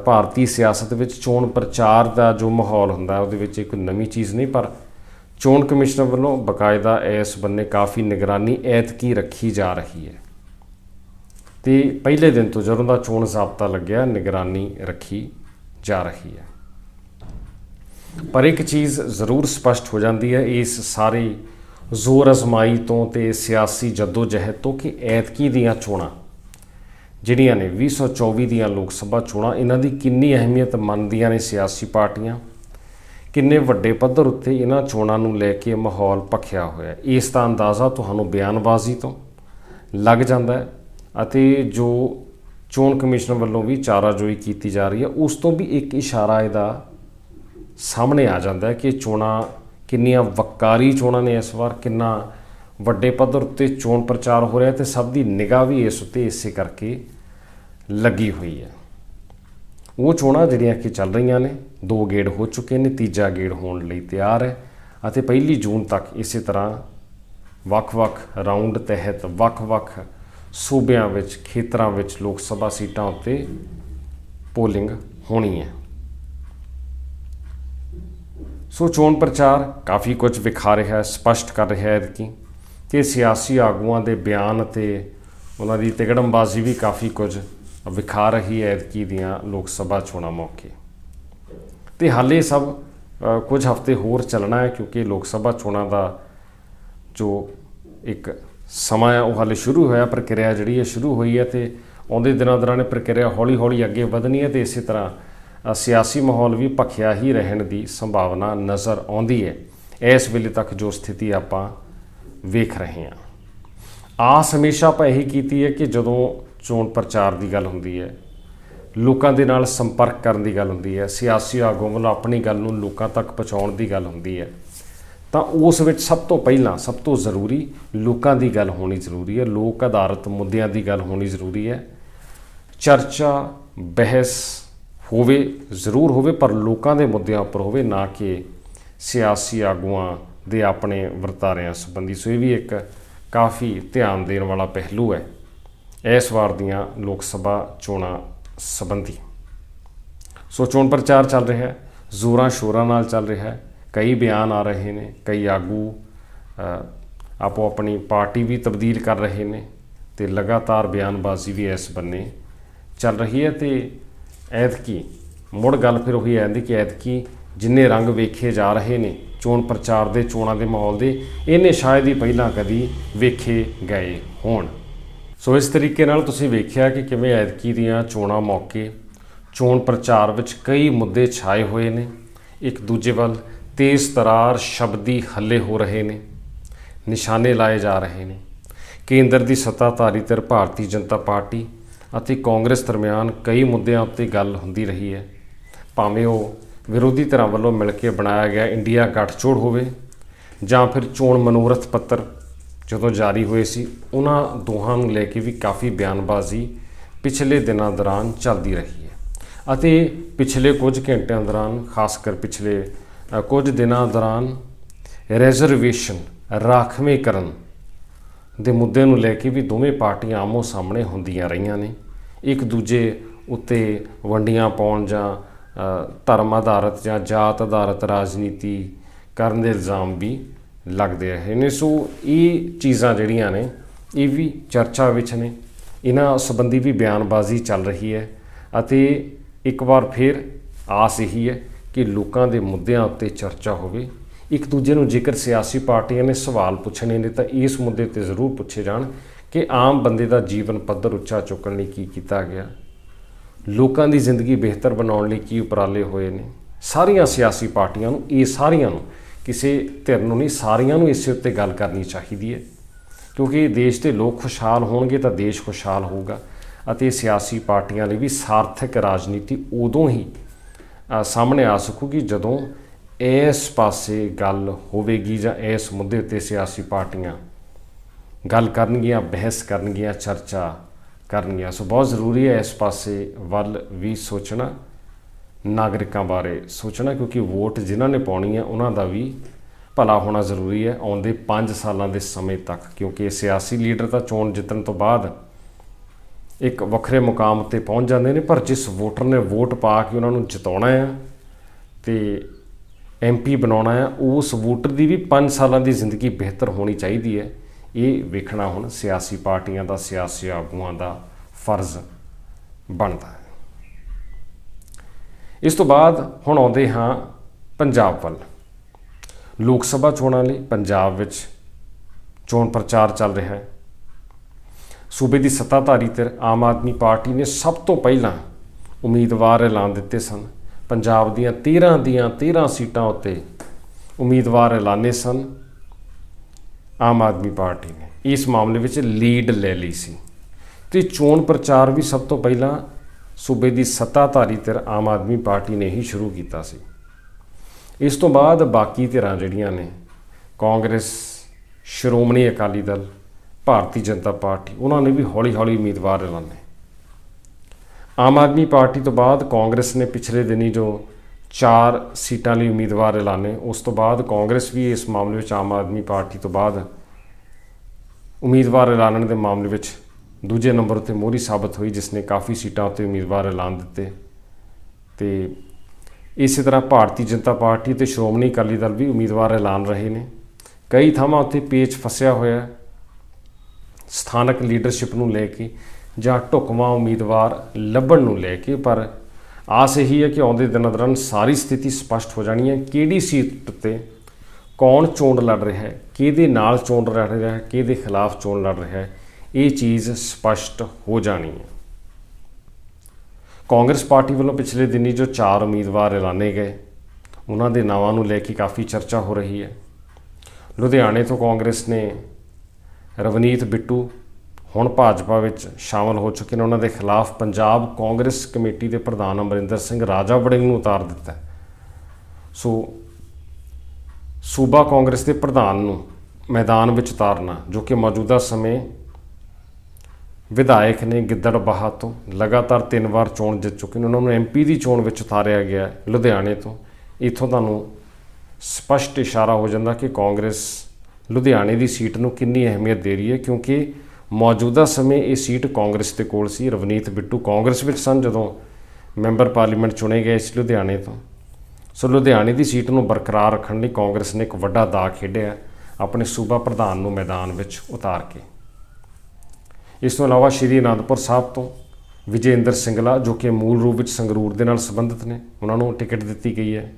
ਭਾਰਤੀ ਸਿਆਸਤ ਵਿੱਚ ਚੋਣ ਪ੍ਰਚਾਰ ਦਾ ਜੋ ਮਾਹੌਲ ਹੁੰਦਾ, ਉਹਦੇ ਵਿੱਚ ਇੱਕ ਨਵੀਂ ਚੀਜ਼ ਨਹੀਂ, ਪਰ ਚੋਣ ਕਮਿਸ਼ਨ ਵੱਲੋਂ ਬਕਾਇਦਾ ਇਸ ਬੰਨੇ ਕਾਫੀ ਨਿਗਰਾਨੀ ਐਤਕੀ ਰੱਖੀ ਜਾ ਰਹੀ ਹੈ। ਤੇ ਪਹਿਲੇ ਦਿਨ ਤੋਂ ਜਦੋਂ ਦਾ ਚੋਣ ਜ਼ਾਬਤਾ ਲੱਗਿਆ, ਨਿਗਰਾਨੀ ਰੱਖੀ ਜਾ ਰਹੀ ਹੈ। ਪਰ ਇੱਕ ਚੀਜ਼ ਜ਼ਰੂਰ ਸਪਸ਼ਟ ਹੋ ਜਾਂਦੀ ਹੈ, ਇਸ ਸਾਰੇ ਜ਼ੋਰ ਅਜ਼ਮਾਈ ਤੋਂ ਤੇ ਸਿਆਸੀ ਜਦੋਜਹਿਦ ਤੋਂ ਕਿ ਐਤਕੀ ਦੀਆਂ ਚੋਣਾਂ ਜਿਹੜੀਆਂ ਨੇ 2024 ਦੀਆਂ ਲੋਕ ਸਭਾ ਚੋਣਾਂ, ਇਹਨਾਂ ਦੀ ਕਿੰਨੀ ਅਹਿਮੀਅਤ ਮੰਨਦੀਆਂ ਨੇ ਸਿਆਸੀ ਪਾਰਟੀਆਂ? ਕਿੰਨੇ ਵੱਡੇ ਪੱਧਰ ਉੱਤੇ ਇਹਨਾਂ ਚੋਣਾਂ ਨੂੰ ਲੈ ਕੇ ਮਾਹੌਲ ਭਖਿਆ ਹੋਇਆ? ਇਸ ਦਾ ਅੰਦਾਜ਼ਾ ਤੁਹਾਨੂੰ ਬਿਆਨਬਾਜ਼ੀ ਤੋਂ ਲੱਗ ਜਾਂਦਾ ਹੈ ਅਤੇ ਜੋ ਚੋਣ ਕਮਿਸ਼ਨ ਵੱਲੋਂ ਵੀ ਚਾਰਾਜੋਈ ਕੀਤੀ ਜਾ ਰਹੀ ਹੈ, ਉਸ ਤੋਂ ਵੀ ਇੱਕ ਇਸ਼ਾਰਾ ਇਹਦਾ ਸਾਹਮਣੇ ਆ ਜਾਂਦਾ ਹੈ ਕਿ ਚੋਣਾਂ ਕਿੰਨੀਆਂ ਵਕਾਰੀ ਚੋਣਾਂ ਨੇ ਇਸ ਵਾਰ, ਕਿੰਨਾ ਵੱਡੇ ਪੱਧਰ ਉੱਤੇ ਚੋਣ ਪ੍ਰਚਾਰ ਹੋ ਰਿਹਾ ਤੇ ਸਭ ਦੀ ਨਿਗਾਹ ਵੀ ਇਸ ਉੱਤੇ ਇਸੇ ਕਰਕੇ ਲੱਗੀ ਹੋਈ ਹੈ। ਉਹ ਚੋਣਾਂ ਜਿਹੜੀਆਂ ਕਿ ਚੱਲ ਰਹੀਆਂ ਨੇ, ਦੋ ਗੇੜ ਹੋ ਚੁੱਕੇ ਨੇ, ਤੀਜਾ ਗੇੜ ਹੋਣ ਲਈ ਤਿਆਰ ਹੈ ਅਤੇ ਪਹਿਲੀ ਜੂਨ ਤੱਕ ਇਸੇ ਤਰ੍ਹਾਂ ਵੱਖ-ਵੱਖ ਰਾਉਂਡ ਤਹਿਤ, ਵੱਖ-ਵੱਖ ਸੂਬਿਆਂ ਵਿੱਚ, ਖੇਤਰਾਂ ਵਿੱਚ ਲੋਕ ਸਭਾ ਸੀਟਾਂ ਉੱਤੇ ਪੋਲਿੰਗ ਹੋਣੀ ਹੈ। ਸੋ ਚੋਣ ਪ੍ਰਚਾਰ ਕਾਫੀ ਕੁਝ ਵਿਖਾ ਰਿਹਾ ਹੈ, ਸਪਸ਼ਟ ਕਰ ਰਿਹਾ ਹੈ ਕਿ ਕਿ ਸਿਆਸੀ ਆਗੂਆਂ ਦੇ ਬਿਆਨ ਅਤੇ ਉਹਨਾਂ ਦੀ ਤਿਗੜਮਬਾਜ਼ੀ ਵੀ ਕਾਫੀ ਕੁਝ ਵਿਖਾ ਰਹੀ ਹੈ ਐਤਕੀ ਦੀਆਂ ਲੋਕ ਸਭਾ ਚੋਣਾਂ ਮੌਕੇ। ਤੇ ਹਾਲੇ ਸਭ ਕੁਝ ਹਫ਼ਤੇ ਹੋਰ ਚੱਲਣਾ ਹੈ ਕਿਉਂਕਿ ਲੋਕ ਸਭਾ ਚੋਣਾਂ ਦਾ ਜੋ ਇੱਕ ਸਮਾਂ ਹੈ, ਉਹ ਹਾਲੇ ਸ਼ੁਰੂ ਹੋਇਆ, ਪ੍ਰਕਿਰਿਆ ਜਿਹੜੀ ਹੈ ਸ਼ੁਰੂ ਹੋਈ ਹੈ ਤੇ ਆਉਂਦੇ ਦਿਨਾਂ ਦੌਰਾਨ ਇਹ ਪ੍ਰਕਿਰਿਆ ਹੌਲੀ-ਹੌਲੀ ਅੱਗੇ ਵਧਣੀ ਹੈ ਤੇ ਇਸੇ ਤਰ੍ਹਾਂ ਸਿਆਸੀ ਮਾਹੌਲ ਵੀ ਭਖਿਆ ਹੀ ਰਹਿਣ ਦੀ ਸੰਭਾਵਨਾ ਨਜ਼ਰ ਆਉਂਦੀ ਹੈ। ਇਸ ਵੇਲੇ ਤੱਕ ਜੋ ਸਥਿਤੀ ਆਪਾਂ ਵੇਖ ਰਹੇ ਹਾਂ। ਆਸ ਹਮੇਸ਼ਾ ਆਪਾਂ ਇਹੀ ਕੀਤੀ ਹੈ ਕਿ ਜਦੋਂ ਚੋਣ ਪ੍ਰਚਾਰ ਦੀ ਗੱਲ ਹੁੰਦੀ ਹੈ, ਲੋਕਾਂ ਦੇ ਨਾਲ ਸੰਪਰਕ ਕਰਨ ਦੀ ਗੱਲ ਹੁੰਦੀ ਹੈ, ਸਿਆਸੀ ਆਗੂਆਂ ਵੱਲੋਂ ਆਪਣੀ ਗੱਲ ਨੂੰ ਲੋਕਾਂ ਤੱਕ ਪਹੁੰਚਾਉਣ ਦੀ ਗੱਲ ਹੁੰਦੀ ਹੈ, ਤਾਂ ਉਸ ਵਿੱਚ ਸਭ ਤੋਂ ਪਹਿਲਾਂ, ਸਭ ਤੋਂ ਜ਼ਰੂਰੀ ਲੋਕਾਂ ਦੀ ਗੱਲ ਹੋਣੀ ਜ਼ਰੂਰੀ ਹੈ, ਲੋਕ ਆਧਾਰਿਤ ਮੁੱਦਿਆਂ ਦੀ ਗੱਲ ਹੋਣੀ ਜ਼ਰੂਰੀ ਹੈ। ਚਰਚਾ, ਬਹਿਸ ਹੋਵੇ, ਜ਼ਰੂਰ ਹੋਵੇ, ਪਰ ਲੋਕਾਂ ਦੇ ਮੁੱਦਿਆਂ ਉੱਪਰ ਹੋਵੇ, ਨਾ ਕਿ ਸਿਆਸੀ ਆਗੂਆਂ ਦੇ ਆਪਣੇ ਵਰਤਾਰਿਆਂ ਸੰਬੰਧੀ। ਸੋ ਇਹ ਵੀ ਇੱਕ ਕਾਫੀ ਧਿਆਨ ਦੇਣ ਵਾਲਾ ਪਹਿਲੂ ਹੈ ਇਸ ਵਾਰ ਦੀਆਂ ਲੋਕ ਸਭਾ ਚੋਣਾਂ ਸੰਬੰਧੀ। ਸੋ ਚੋਣ ਪ੍ਰਚਾਰ ਚੱਲ ਰਿਹਾ ਹੈ, ਜ਼ੋਰਾਂ ਸ਼ੋਰਾਂ ਨਾਲ ਚੱਲ ਰਿਹਾ ਹੈ, ਕਈ ਬਿਆਨ ਆ ਰਹੇ ਨੇ, ਕਈ ਆਗੂ ਆਪੋ ਆਪਣੀ ਪਾਰਟੀ ਵੀ ਤਬਦੀਲ ਕਰ ਰਹੇ ਨੇ ਤੇ ਲਗਾਤਾਰ ਬਿਆਨਬਾਜ਼ੀ ਵੀ ਇਸ ਬੰਨੇ ਚੱਲ ਰਹੀ ਹੈ ਤੇ ਐਤਕੀ ਮੁੜ ਗੱਲ ਫਿਰ ਉਹੀ ਆਂਦੀ ਕਿ ਐਤਕੀ ਜਿੰਨੇ ਰੰਗ ਵੇਖੇ ਜਾ ਰਹੇ ਨੇ ਚੋਣ ਪ੍ਰਚਾਰ ਦੇ, ਚੋਣਾਂ ਦੇ ਮਾਹੌਲ ਦੇ ਇਹਨੇ ਸ਼ਾਇਦ ਹੀ ਪਹਿਲਾਂ ਕਦੀ ਵੇਖੇ ਗਏ ਹੋਣ। ਸੋ ਇਸ ਤਰੀਕੇ ਨਾਲ ਤੁਸੀਂ ਵੇਖਿਆ ਕਿ ਕਿਵੇਂ ਐਤਕੀ ਦੀਆਂ ਚੋਣਾਂ ਮੌਕੇ ਚੋਣ ਪ੍ਰਚਾਰ ਵਿੱਚ ਕਈ ਮੁੱਦੇ ਛਾਏ ਹੋਏ ਨੇ। ਇੱਕ ਦੂਜੇ ਵੱਲ ਤੇਜ਼ ਤਰਾਰ ਸ਼ਬਦੀ ਹੱਲੇ ਹੋ ਰਹੇ ਨੇ, ਨਿਸ਼ਾਨੇ ਲਾਏ ਜਾ ਰਹੇ ਨੇ। ਕੇਂਦਰ ਦੀ ਸੱਤਾਧਾਰੀ ਧਿਰ ਭਾਰਤੀ ਜਨਤਾ ਪਾਰਟੀ ਅਤੇ ਕਾਂਗਰਸ ਦਰਮਿਆਨ ਕਈ ਮੁੱਦਿਆਂ ਉੱਤੇ ਗੱਲ ਹੁੰਦੀ ਰਹੀ ਹੈ। ਭਾਵੇਂ ਉਹ ਵਿਰੋਧੀ ਧਿਰਾਂ ਵੱਲੋਂ ਮਿਲ ਕੇ ਬਣਾਇਆ ਗਿਆ ਇੰਡੀਆ ਗੱਠਜੋੜ ਹੋਵੇ ਜਾਂ ਫਿਰ ਚੋਣ ਮਨੋਰਥ ਪੱਤਰ ਜਦੋਂ ਜਾਰੀ ਹੋਏ ਸੀ, ਉਹਨਾਂ ਦੋਹਾਂ ਨੂੰ ਲੈ ਕੇ ਵੀ ਕਾਫੀ ਬਿਆਨਬਾਜ਼ੀ ਪਿਛਲੇ ਦਿਨਾਂ ਦੌਰਾਨ ਚੱਲਦੀ ਰਹੀ ਹੈ। ਅਤੇ ਪਿਛਲੇ ਕੁਝ ਘੰਟਿਆਂ ਦੌਰਾਨ, ਖਾਸ ਕਰ ਪਿਛਲੇ ਕੁਝ ਦਿਨਾਂ ਦੌਰਾਨ ਰਿਜ਼ਰਵੇਸ਼ਨ ਰਾਖਵੇਂਕਰਨ ਦੇ ਮੁੱਦੇ ਨੂੰ ਲੈ ਕੇ ਵੀ ਦੋਵੇਂ ਪਾਰਟੀਆਂ ਆਮੋ ਸਾਹਮਣੇ ਹੁੰਦੀਆਂ ਰਹੀਆਂ ਨੇ। ਇੱਕ ਦੂਜੇ ਉੱਤੇ ਵੰਡੀਆਂ ਪਾਉਣ ਜਾਂ ਧਰਮ ਆਧਾਰਿਤ ਜਾਂ ਜਾਤ ਆਧਾਰਿਤ ਰਾਜਨੀਤੀ ਕਰਨ ਦੇ ਇਲਜ਼ਾਮ ਵੀ ਲੱਗਦੇ ਰਹੇ ਨੇ ਸੋ ਇਹ ਚੀਜ਼ਾਂ ਜਿਹੜੀਆਂ ਨੇ, ਇਹ ਵੀ ਚਰਚਾ ਵਿੱਚ ਨੇ। ਇਹਨਾਂ ਸੰਬੰਧੀ ਵੀ ਬਿਆਨਬਾਜ਼ੀ ਚੱਲ ਰਹੀ ਹੈ ਅਤੇ ਇੱਕ ਵਾਰ ਫਿਰ ਆਸ ਇਹੀ ਹੈ ਕਿ ਲੋਕਾਂ ਦੇ ਮੁੱਦਿਆਂ ਉੱਤੇ ਚਰਚਾ ਹੋਵੇ। ਇੱਕ ਦੂਜੇ ਨੂੰ ਜੇਕਰ ਸਿਆਸੀ ਪਾਰਟੀਆਂ ਨੇ ਸਵਾਲ ਪੁੱਛਣੇ ਨੇ ਤਾਂ ਇਸ ਮੁੱਦੇ ਤੇ ਜ਼ਰੂਰ ਪੁੱਛੇ ਜਾਣ ਕਿ ਆਮ ਬੰਦੇ ਦਾ ਜੀਵਨ ਪੱਧਰ ਉੱਚਾ ਚੁੱਕਣ ਲਈ ਕੀ ਕੀਤਾ ਗਿਆ। ਲੋਕਾਂ ਦੀ ਜ਼ਿੰਦਗੀ ਬਿਹਤਰ ਬਣਾਉਣ ਲਈ ਕੀ ਉਪਰਾਲੇ ਹੋਏ ਨੇ? ਸਾਰੀਆਂ ਸਿਆਸੀ ਪਾਰਟੀਆਂ ਨੂੰ, ਇਹ ਸਾਰੀਆਂ ਨੂੰ ਕਿਸੇ ਧਿਰ ਨੂੰ ਨਹੀਂ, ਸਾਰੀਆਂ ਨੂੰ ਇਸੇ ਉੱਤੇ ਗੱਲ ਕਰਨੀ ਚਾਹੀਦੀ ਹੈ। ਕਿਉਂਕਿ ਦੇਸ਼ ਦੇ ਲੋਕ ਖੁਸ਼ਹਾਲ ਹੋਣਗੇ ਤਾਂ ਦੇਸ਼ ਖੁਸ਼ਹਾਲ ਹੋਊਗਾ ਅਤੇ ਸਿਆਸੀ ਪਾਰਟੀਆਂ ਲਈ ਵੀ ਸਾਰਥਕ ਰਾਜਨੀਤੀ ਉਦੋਂ ਹੀ ਸਾਹਮਣੇ ਆ ਸਕੂਗੀ ਜਦੋਂ ਇਸ ਪਾਸੇ ਗੱਲ ਹੋਵੇਗੀ ਜਾਂ ਇਸ ਮੁੱਦੇ ਉੱਤੇ ਸਿਆਸੀ ਪਾਰਟੀਆਂ ਗੱਲ ਕਰਨਗੀਆਂ, ਬਹਿਸ ਕਰਨਗੀਆਂ, ਚਰਚਾ ਕਰਨਗੀਆਂ ਸੋ ਬਹੁਤ ਜ਼ਰੂਰੀ ਹੈ ਇਸ ਪਾਸੇ ਵੱਲ ਵੀ ਸੋਚਣਾ, ਨਾਗਰਿਕਾਂ ਬਾਰੇ ਸੋਚਣਾ, ਕਿਉਂਕਿ ਵੋਟ ਜਿਨ੍ਹਾਂ ਨੇ ਪਾਉਣੀ ਹੈ ਉਹਨਾਂ ਦਾ ਵੀ ਭਲਾ ਹੋਣਾ ਜ਼ਰੂਰੀ ਹੈ ਆਉਂਦੇ 5 ਸਾਲਾਂ ਦੇ ਸਮੇਂ ਤੱਕ। ਕਿਉਂਕਿ ਸਿਆਸੀ ਲੀਡਰ ਤਾਂ ਚੋਣ ਜਿੱਤਣ ਤੋਂ ਬਾਅਦ ਇੱਕ ਵੱਖਰੇ ਮੁਕਾਮ 'ਤੇ ਪਹੁੰਚ ਜਾਂਦੇ ਨੇ, ਪਰ ਜਿਸ ਵੋਟਰ ਨੇ ਵੋਟ ਪਾ ਕੇ ਉਹਨਾਂ ਨੂੰ ਜਿਤਾਉਣਾ ਹੈ ਤੇ ਐਮਪੀ ਬਣਾਉਣਾ ਹੈ ਉਸ ਵੋਟਰ ਦੀ ਵੀ 5 ਸਾਲਾਂ ਦੀ ਜ਼ਿੰਦਗੀ ਬਿਹਤਰ ਹੋਣੀ ਚਾਹੀਦੀ ਹੈ। ਇਹ ਵੇਖਣਾ ਹੁਣ ਸਿਆਸੀ ਪਾਰਟੀਆਂ ਦਾ, ਸਿਆਸੀ ਆਗੂਆਂ ਦਾ ਫਰਜ਼ ਬਣਦਾ ਹੈ। ਇਸ ਤੋਂ ਬਾਅਦ ਹੁਣ ਆਉਂਦੇ ਹਾਂ ਪੰਜਾਬ ਵੱਲ। ਲੋਕ ਸਭਾ ਚੋਣਾਂ ਲਈ ਪੰਜਾਬ ਵਿੱਚ ਚੋਣ ਪ੍ਰਚਾਰ ਚੱਲ ਰਿਹਾ ਹੈ। ਸੂਬੇ ਦੀ ਸੱਤਾਧਾਰੀ ਧਿਰ ਆਮ ਆਦਮੀ ਪਾਰਟੀ ਨੇ ਸਭ ਤੋਂ ਪਹਿਲਾਂ ਉਮੀਦਵਾਰ ਐਲਾਨ ਦਿੱਤੇ ਸਨ। ਪੰਜਾਬ ਦੀਆਂ 13 ਦੀਆਂ 13 ਸੀਟਾਂ ਉੱਤੇ ਉਮੀਦਵਾਰ ਐਲਾਨੇ ਸਨ। ਆਮ ਆਦਮੀ ਪਾਰਟੀ ਨੇ। ਇਸ ਮਾਮਲੇ ਵਿੱਚ ਲੀਡ ਲੈ ਲਈ ਸੀ। ਤੇ ਚੋਣ ਪ੍ਰਚਾਰ ਵੀ ਸਭ ਤੋਂ ਪਹਿਲਾਂ ਸੂਬੇ ਦੀ ਸੱਤਾਧਾਰੀ ਧਿਰ ਆਮ ਆਦਮੀ ਪਾਰਟੀ ਨੇ ਹੀ ਸ਼ੁਰੂ ਕੀਤਾ ਸੀ। ਇਸ ਤੋਂ ਬਾਅਦ ਬਾਕੀ ਧਿਰਾਂ ਜਿਹੜੀਆਂ ਨੇ, ਕਾਂਗਰਸ, ਸ਼੍ਰੋਮਣੀ ਅਕਾਲੀ ਦਲ, ਭਾਰਤੀ ਜਨਤਾ ਪਾਰਟੀ, ਉਹਨਾਂ ਨੇ ਵੀ ਹੌਲੀ-ਹੌਲੀ ਉਮੀਦਵਾਰ ਐਲਾਨੇ। ਆਮ ਆਦਮੀ ਪਾਰਟੀ ਤੋਂ ਬਾਅਦ ਕਾਂਗਰਸ ਨੇ ਪਿਛਲੇ ਦਿਨੀ ਜੋ ਚਾਰ ਸੀਟਾਂ ਲਈ ਉਮੀਦਵਾਰ ਐਲਾਨੇ। ਉਸ ਤੋਂ ਬਾਅਦ ਕਾਂਗਰਸ ਵੀ ਇਸ ਮਾਮਲੇ ਵਿੱਚ ਆਮ ਆਦਮੀ ਪਾਰਟੀ ਤੋਂ ਬਾਅਦ ਉਮੀਦਵਾਰ ਐਲਾਨਣ ਦੇ ਮਾਮਲੇ ਵਿੱਚ ਦੂਜੇ ਨੰਬਰ ਉੱਤੇ ਮੋਹਰੀ ਸਾਬਤ ਹੋਈ, ਜਿਸ ਨੇ ਕਾਫੀ ਸੀਟਾਂ ਉੱਤੇ ਉਮੀਦਵਾਰ ਐਲਾਨ ਦਿੱਤੇ। ਤੇ ਇਸੇ ਤਰ੍ਹਾਂ ਭਾਰਤੀ ਜਨਤਾ ਪਾਰਟੀ ਤੇ ਸ਼੍ਰੋਮਣੀ ਅਕਾਲੀ ਦਲ ਵੀ ਉਮੀਦਵਾਰ ਐਲਾਨ ਰਹੇ ਨੇ। ਕਈ ਥਾਵਾਂ ਉੱਤੇ ਪੇਚ ਫਸਿਆ ਹੋਇਆ ਸਥਾਨਕ ਲੀਡਰਸ਼ਿਪ ਨੂੰ ਲੈ ਕੇ ਜਾਂ ਢੁਕਵਾਂ ਉਮੀਦਵਾਰ ਲੱਭਣ ਨੂੰ ਲੈ ਕੇ, ਪਰ ਆਸ ਇਹੀ ਹੈ ਕਿ ਆਉਂਦੇ ਦਿਨਾਂ ਦੌਰਾਨ ਸਾਰੀ ਸਥਿਤੀ ਸਪਸ਼ਟ ਹੋ ਜਾਣੀ ਹੈ। ਕਿਹੜੀ ਸੀਟ ਉੱਤੇ ਕੌਣ ਚੋਣ ਲੜ ਰਿਹਾ ਹੈ? ਕਿਹਦੇ ਨਾਲ ਚੋਣ ਲੜ ਰਿਹਾ ਹੈ? ਕਿਹਦੇ ਖਿਲਾਫ ਚੋਣ ਲੜ ਰਿਹਾ ਹੈ? ਇਹ ਚੀਜ਼ ਸਪਸ਼ਟ ਹੋ ਜਾਣੀ ਹੈ। ਕਾਂਗਰਸ ਪਾਰਟੀ ਵੱਲੋਂ ਪਿਛਲੇ ਦਿਨੀ ਜੋ ਚਾਰ ਉਮੀਦਵਾਰ ਐਲਾਨੇ ਗਏ, ਉਹਨਾਂ ਦੇ ਨਾਵਾਂ ਨੂੰ ਲੈ ਕੇ ਕਾਫੀ ਚਰਚਾ ਹੋ ਰਹੀ ਹੈ। ਲੁਧਿਆਣੇ ਤੋਂ ਕਾਂਗਰਸ ਨੇ ਰਵਨੀਤ ਬਿੱਟੂ ਹੁਣ ਭਾਜਪਾ ਵਿੱਚ ਸ਼ਾਮਲ ਹੋ ਚੁੱਕੇ ਨੇ। ਉਹਨਾਂ ਦੇ ਖਿਲਾਫ ਪੰਜਾਬ ਕਾਂਗਰਸ ਕਮੇਟੀ ਦੇ ਪ੍ਰਧਾਨ ਅਮਰਿੰਦਰ ਸਿੰਘ ਰਾਜਾ ਵੜਿੰਗ ਨੂੰ ਉਤਾਰ ਦਿੱਤਾ ਸੋ ਸੂਬਾ ਕਾਂਗਰਸ ਦੇ ਪ੍ਰਧਾਨ ਨੂੰ ਮੈਦਾਨ ਵਿੱਚ ਉਤਾਰਨਾ, ਜੋ ਕਿ ਮੌਜੂਦਾ ਸਮੇਂ ਵਿਧਾਇਕ ਨੇ ਗਿੱਦੜਬਾਹਾ ਤੋਂ ਲਗਾਤਾਰ ਤਿੰਨ ਵਾਰ ਚੋਣ ਜਿੱਤ ਚੁੱਕੇ ਨੇ। ਉਹਨਾਂ ਨੂੰ ਐਮਪੀ ਦੀ ਚੋਣ ਵਿੱਚ ਉਤਾਰਿਆ ਗਿਆ ਲੁਧਿਆਣੇ ਤੋਂ। ਇਥੋਂ ਤੁਹਾਨੂੰ ਸਪਸ਼ਟ ਇਸ਼ਾਰਾ ਹੋ ਜਾਂਦਾ ਕਿ ਕਾਂਗਰਸ ਲੁਧਿਆਣੇ ਦੀ ਸੀਟ ਨੂੰ ਕਿੰਨੀ ਅਹਿਮੀਅਤ ਦੇ ਰਹੀ ਹੈ, ਕਿਉਂਕਿ ਮੌਜੂਦਾ ਸਮੇਂ ਇਹ ਸੀਟ ਕਾਂਗਰਸ ਦੇ ਕੋਲ ਸੀ, ਰਵਨੀਤ ਬਿੱਟੂ ਕਾਂਗਰਸ ਵਿੱਚ ਸਨ ਜਦੋਂ ਮੈਂਬਰ ਪਾਰਲੀਮੈਂਟ ਚੁਣੇ ਗਏ ਸੀ ਲੁਧਿਆਣੇ ਤੋਂ। ਸੋ ਲੁਧਿਆਣੇ ਦੀ ਸੀਟ ਨੂੰ ਬਰਕਰਾਰ ਰੱਖਣ ਲਈ ਕਾਂਗਰਸ ਨੇ ਇੱਕ ਵੱਡਾ ਦਾਅ ਖੇਡਿਆ, ਆਪਣੇ ਸੂਬਾ ਪ੍ਰਧਾਨ ਨੂੰ ਮੈਦਾਨ ਵਿੱਚ ਉਤਾਰ ਕੇ। ਇਸ ਤੋਂ ਇਲਾਵਾ ਸ਼੍ਰੀ ਅਨੰਦਪੁਰ ਸਾਹਿਬ ਤੋਂ ਵਿਜੇਂਦਰ ਸਿੰਗਲਾ, ਜੋ ਕਿ ਮੂਲ ਰੂਪ ਵਿੱਚ ਸੰਗਰੂਰ ਦੇ ਨਾਲ ਸੰਬੰਧਿਤ ਨੇ, ਉਹਨਾਂ ਨੂੰ ਟਿਕਟ ਦਿੱਤੀ ਗਈ ਹੈ।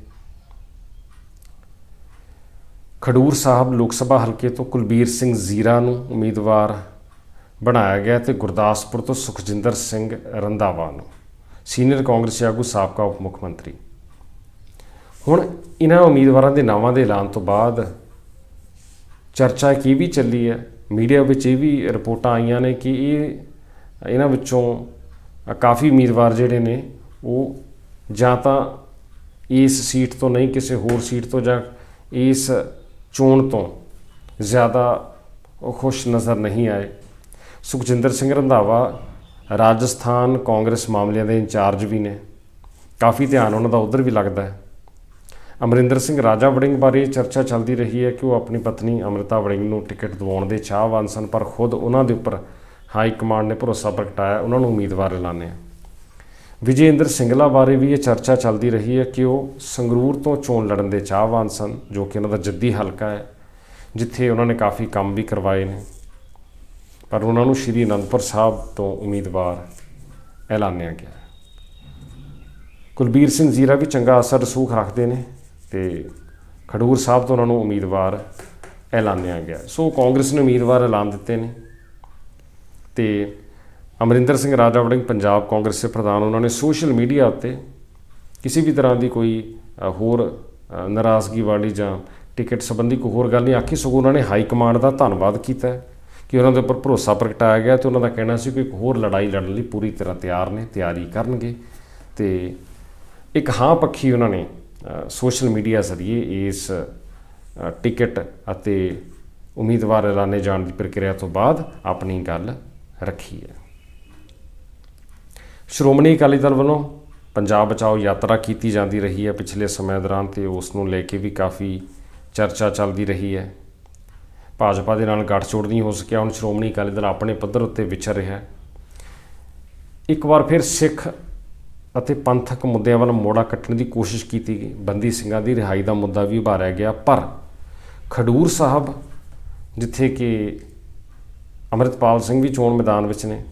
ਖਡੂਰ ਸਾਹਿਬ ਲੋਕ ਸਭਾ ਹਲਕੇ ਤੋਂ ਕੁਲਬੀਰ ਸਿੰਘ ਜ਼ੀਰਾ ਨੂੰ ਉਮੀਦਵਾਰ ਬਣਾਇਆ ਗਿਆ ਤੇ ਗੁਰਦਾਸਪੁਰ ਤੋਂ ਸੁਖਜਿੰਦਰ ਸਿੰਘ ਰੰਧਾਵਾ ਨੂੰ। ਸੀਨੀਅਰ ਕਾਂਗਰਸੀ ਆਗੂ, ਸਾਬਕਾ ਉਪ ਮੁੱਖ ਮੰਤਰੀ। ਹੁਣ ਇਹਨਾਂ ਉਮੀਦਵਾਰਾਂ ਦੇ ਨਾਵਾਂ ਦੇ ਐਲਾਨ ਤੋਂ ਬਾਅਦ ਚਰਚਾ ਇੱਕ ਇਹ ਵੀ ਚੱਲੀ ਹੈ, ਮੀਡੀਆ ਵਿੱਚ ਇਹ ਵੀ ਰਿਪੋਰਟਾਂ ਆਈਆਂ ਨੇ ਕਿ ਇਹ ਇਹਨਾਂ ਵਿੱਚੋਂ ਕਾਫੀ ਉਮੀਦਵਾਰ ਜਿਹੜੇ ਨੇ, ਉਹ ਜਾਂ ਤਾਂ ਇਸ ਸੀਟ ਤੋਂ ਨਹੀਂ, ਕਿਸੇ ਹੋਰ ਸੀਟ ਤੋਂ ਜਾਂ ਇਸ ਚੋਣ ਤੋਂ ਜ਼ਿਆਦਾ ਉਹ ਖੁਸ਼ ਨਜ਼ਰ ਨਹੀਂ ਆਏ। ਸੁਖਜਿੰਦਰ ਸਿੰਘ ਰੰਧਾਵਾ ਰਾਜਸਥਾਨ ਕਾਂਗਰਸ ਮਾਮਲਿਆਂ ਦੇ ਇੰਚਾਰਜ ਵੀ ਨੇ। ਕਾਫੀ ਧਿਆਨ ਉਹਨਾਂ ਦਾ ਉਧਰ ਵੀ ਲੱਗਦਾ ਹੈ। ਅਮਰਿੰਦਰ ਸਿੰਘ ਰਾਜਾ ਵੜਿੰਗ ਬਾਰੇ ਚਰਚਾ ਚੱਲਦੀ ਰਹੀ ਹੈ ਕਿ ਉਹ ਆਪਣੀ ਪਤਨੀ ਅਮ੍ਰਿਤਾ ਵੜਿੰਗ ਨੂੰ ਟਿਕਟ ਦਿਵਾਉਣ ਦੇ ਚਾਹਵਾਨ ਸਨ, ਪਰ ਖੁਦ ਉਹਨਾਂ ਦੇ ਉੱਪਰ ਹਾਈ ਕਮਾਂਡ ਨੇ ਭਰੋਸਾ ਪ੍ਰਗਟਾਇਆ। ਉਹਨਾਂ ਨੂੰ ਉਮੀਦਵਾਰ ਐਲਾਨਿਆ। ਵਿਜੇਂਦਰ ਸਿੰਗਲਾ ਬਾਰੇ ਵੀ ਇਹ ਚਰਚਾ ਚੱਲਦੀ ਰਹੀ ਹੈ ਕਿ ਉਹ ਸੰਗਰੂਰ ਤੋਂ ਚੋਣ ਲੜਨ ਦੇ ਚਾਹਵਾਨ ਸਨ, ਜੋ ਕਿ ਉਹਨਾਂ ਦਾ ਜੱਦੀ ਹਲਕਾ ਹੈ, ਜਿੱਥੇ ਉਹਨਾਂ ਨੇ ਕਾਫੀ ਕੰਮ ਵੀ ਕਰਵਾਏ ਨੇ। ਪਰ ਉਹਨਾਂ ਨੂੰ ਸ਼੍ਰੀ ਅਨੰਦਪੁਰ ਸਾਹਿਬ ਤੋਂ ਉਮੀਦਵਾਰ ਐਲਾਨਿਆ ਗਿਆ ਕੁਲਬੀਰ ਸਿੰਘ ਜ਼ੀਰਾ ਵੀ ਚੰਗਾ ਅਸਰ ਰਸੂਖ ਰੱਖਦੇ ਨੇ ਤੇ ਖਡੂਰ ਸਾਹਿਬ ਤੋਂ ਉਹਨਾਂ ਨੂੰ ਉਮੀਦਵਾਰ ਐਲਾਨਿਆ ਗਿਆ ਸੋ ਕਾਂਗਰਸ ਨੇ ਉਮੀਦਵਾਰ ਐਲਾਨ ਦਿੱਤੇ ਨੇ ਤੇ ਅਮਰਿੰਦਰ ਸਿੰਘ ਰਾਜਾ ਵੜਿੰਗ ਪੰਜਾਬ ਕਾਂਗਰਸ ਦੇ ਪ੍ਰਧਾਨ, ਉਹਨਾਂ ਨੇ ਸੋਸ਼ਲ ਮੀਡੀਆ ਉੱਤੇ ਕਿਸੇ ਵੀ ਤਰ੍ਹਾਂ ਦੀ ਕੋਈ ਹੋਰ ਨਾਰਾਜ਼ਗੀ ਵਾਲੀ ਜਾਂ ਟਿਕਟ ਸੰਬੰਧੀ ਕੋਈ ਹੋਰ ਗੱਲ ਨਹੀਂ ਆਖੀ, ਸਗੋਂ ਉਹਨਾਂ ਨੇ ਹਾਈ ਕਮਾਂਡ ਦਾ ਧੰਨਵਾਦ ਕੀਤਾ ਹੈ। ਕਿ ਉਹਨਾਂ ਦੇ ਉੱਪਰ ਭਰੋਸਾ ਪ੍ਰਗਟਾਇਆ ਗਿਆ ਤੇ ਉਹਨਾਂ ਦਾ ਕਹਿਣਾ ਸੀ ਕਿ ਇੱਕ ਹੋਰ ਲੜਾਈ ਲੜਨ ਲਈ ਪੂਰੀ ਤਰ੍ਹਾਂ ਤਿਆਰ ਨੇ, ਤਿਆਰੀ ਕਰਨਗੇ। ਤੇ ਇੱਕ ਹਾਂ ਪੱਖੀ ਉਹਨਾਂ ਨੇ ਸੋਸ਼ਲ ਮੀਡੀਆ ਜ਼ਰੀਏ ਇਸ ਟਿਕਟ ਅਤੇ ਉਮੀਦਵਾਰ ਐਲਾਨੇ ਜਾਣ ਦੀ ਪ੍ਰਕਿਰਿਆ ਤੋਂ ਬਾਅਦ ਆਪਣੀ ਗੱਲ ਰੱਖੀ ਹੈ। ਸ਼੍ਰੋਮਣੀ ਅਕਾਲੀ ਦਲ ਵੱਲੋਂ ਪੰਜਾਬ ਬਚਾਓ ਯਾਤਰਾ ਕੀਤੀ ਜਾਂਦੀ ਰਹੀ ਹੈ ਪਿਛਲੇ ਸਮੇਂ ਦੌਰਾਨ ਤੇ ਉਸ ਨੂੰ ਲੈ ਕੇ ਵੀ ਕਾਫੀ ਚਰਚਾ ਚੱਲਦੀ ਰਹੀ ਹੈ। ਭਾਜਪਾ ਦੇ ਨਾਲ ਗੱਠਜੋੜ ਨਹੀਂ ਹੋ ਸਕਿਆ। ਹੁਣ ਸ਼੍ਰੋਮਣੀ ਅਕਾਲੀ ਦਲ ਆਪਣੇ ਪੱਧਰ ਉੱਤੇ ਵਿਚਰ ਰਿਹਾ ਹੈ। ਇੱਕ ਵਾਰ ਫਿਰ ਸਿੱਖ ਅਤੇ ਪੰਥਕ ਮੁੱਦਿਆਂ ਵੱਲ ਮੋੜਾ ਕੱਟਣ ਦੀ ਕੋਸ਼ਿਸ਼ ਕੀਤੀ ਗਈ। ਬੰਦੀ ਸਿੰਘਾਂ ਦੀ ਰਿਹਾਈ ਦਾ ਮੁੱਦਾ ਵੀ ਉਭਾਰਿਆ ਗਿਆ, ਪਰ ਖਡੂਰ ਸਾਹਿਬ, ਜਿੱਥੇ ਕਿ ਅਮਰਿਤਪਾਲ ਸਿੰਘ ਵੀ ਚੋਣ ਮੈਦਾਨ ਵਿੱਚ ਨੇ,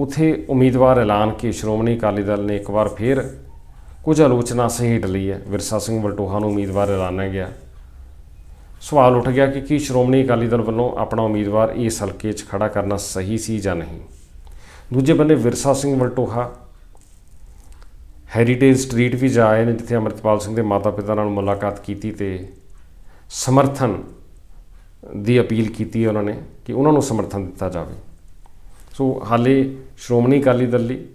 ਉਥੇ ਉਮੀਦਵਾਰ ਐਲਾਨ ਕੇ ਸ਼੍ਰੋਮਣੀ ਅਕਾਲੀ ਦਲ ਨੇ ਇੱਕ ਵਾਰ ਫਿਰ ਕੁਝ ਆਲੋਚਨਾ ਸਹਿਟ ਲਈ ਹੈ। ਵਿਰਸਾ ਸਿੰਘ ਵਲਟੋਹਾ ਨੂੰ ਉਮੀਦਵਾਰ ਐਲਾਨਿਆ ਗਿਆ। ਸਵਾਲ ਉੱਠ ਗਿਆ ਕਿ ਕੀ ਸ਼੍ਰੋਮਣੀ ਅਕਾਲੀ ਦਲ ਵੱਲੋਂ ਆਪਣਾ ਉਮੀਦਵਾਰ ਇਸ ਹਲਕੇ 'ਚ ਖੜਾ ਕਰਨਾ ਸਹੀ ਸੀ ਜਾਂ ਨਹੀਂ? ਦੂਜੇ ਬੰਨੇ ਵਿਰਸਾ ਸਿੰਘ ਵਲਟੋਹਾ ਹੈਰੀਟੇਜ ਸਟਰੀਟ ਵੀ ਜਾ ਆਏ ਨੇ, ਜਿੱਥੇ ਅਮਰਿਤਪਾਲ ਸਿੰਘ ਦੇ ਮਾਤਾ-ਪਿਤਾ ਨਾਲ ਮੁਲਾਕਾਤ ਕੀਤੀ ਤੇ ਸਮਰਥਨ ਦੀ ਅਪੀਲ ਕੀਤੀ ਹੈ ਉਹਨਾਂ ਨੇ ਕਿ ਉਹਨਾਂ ਨੂੰ ਸਮਰਥਨ ਦਿੱਤਾ ਜਾਵੇ। ਸੋ ਹਾਲੇ ਸ਼੍ਰੋਮਣੀ ਅਕਾਲੀ ਦਲ ਲਈ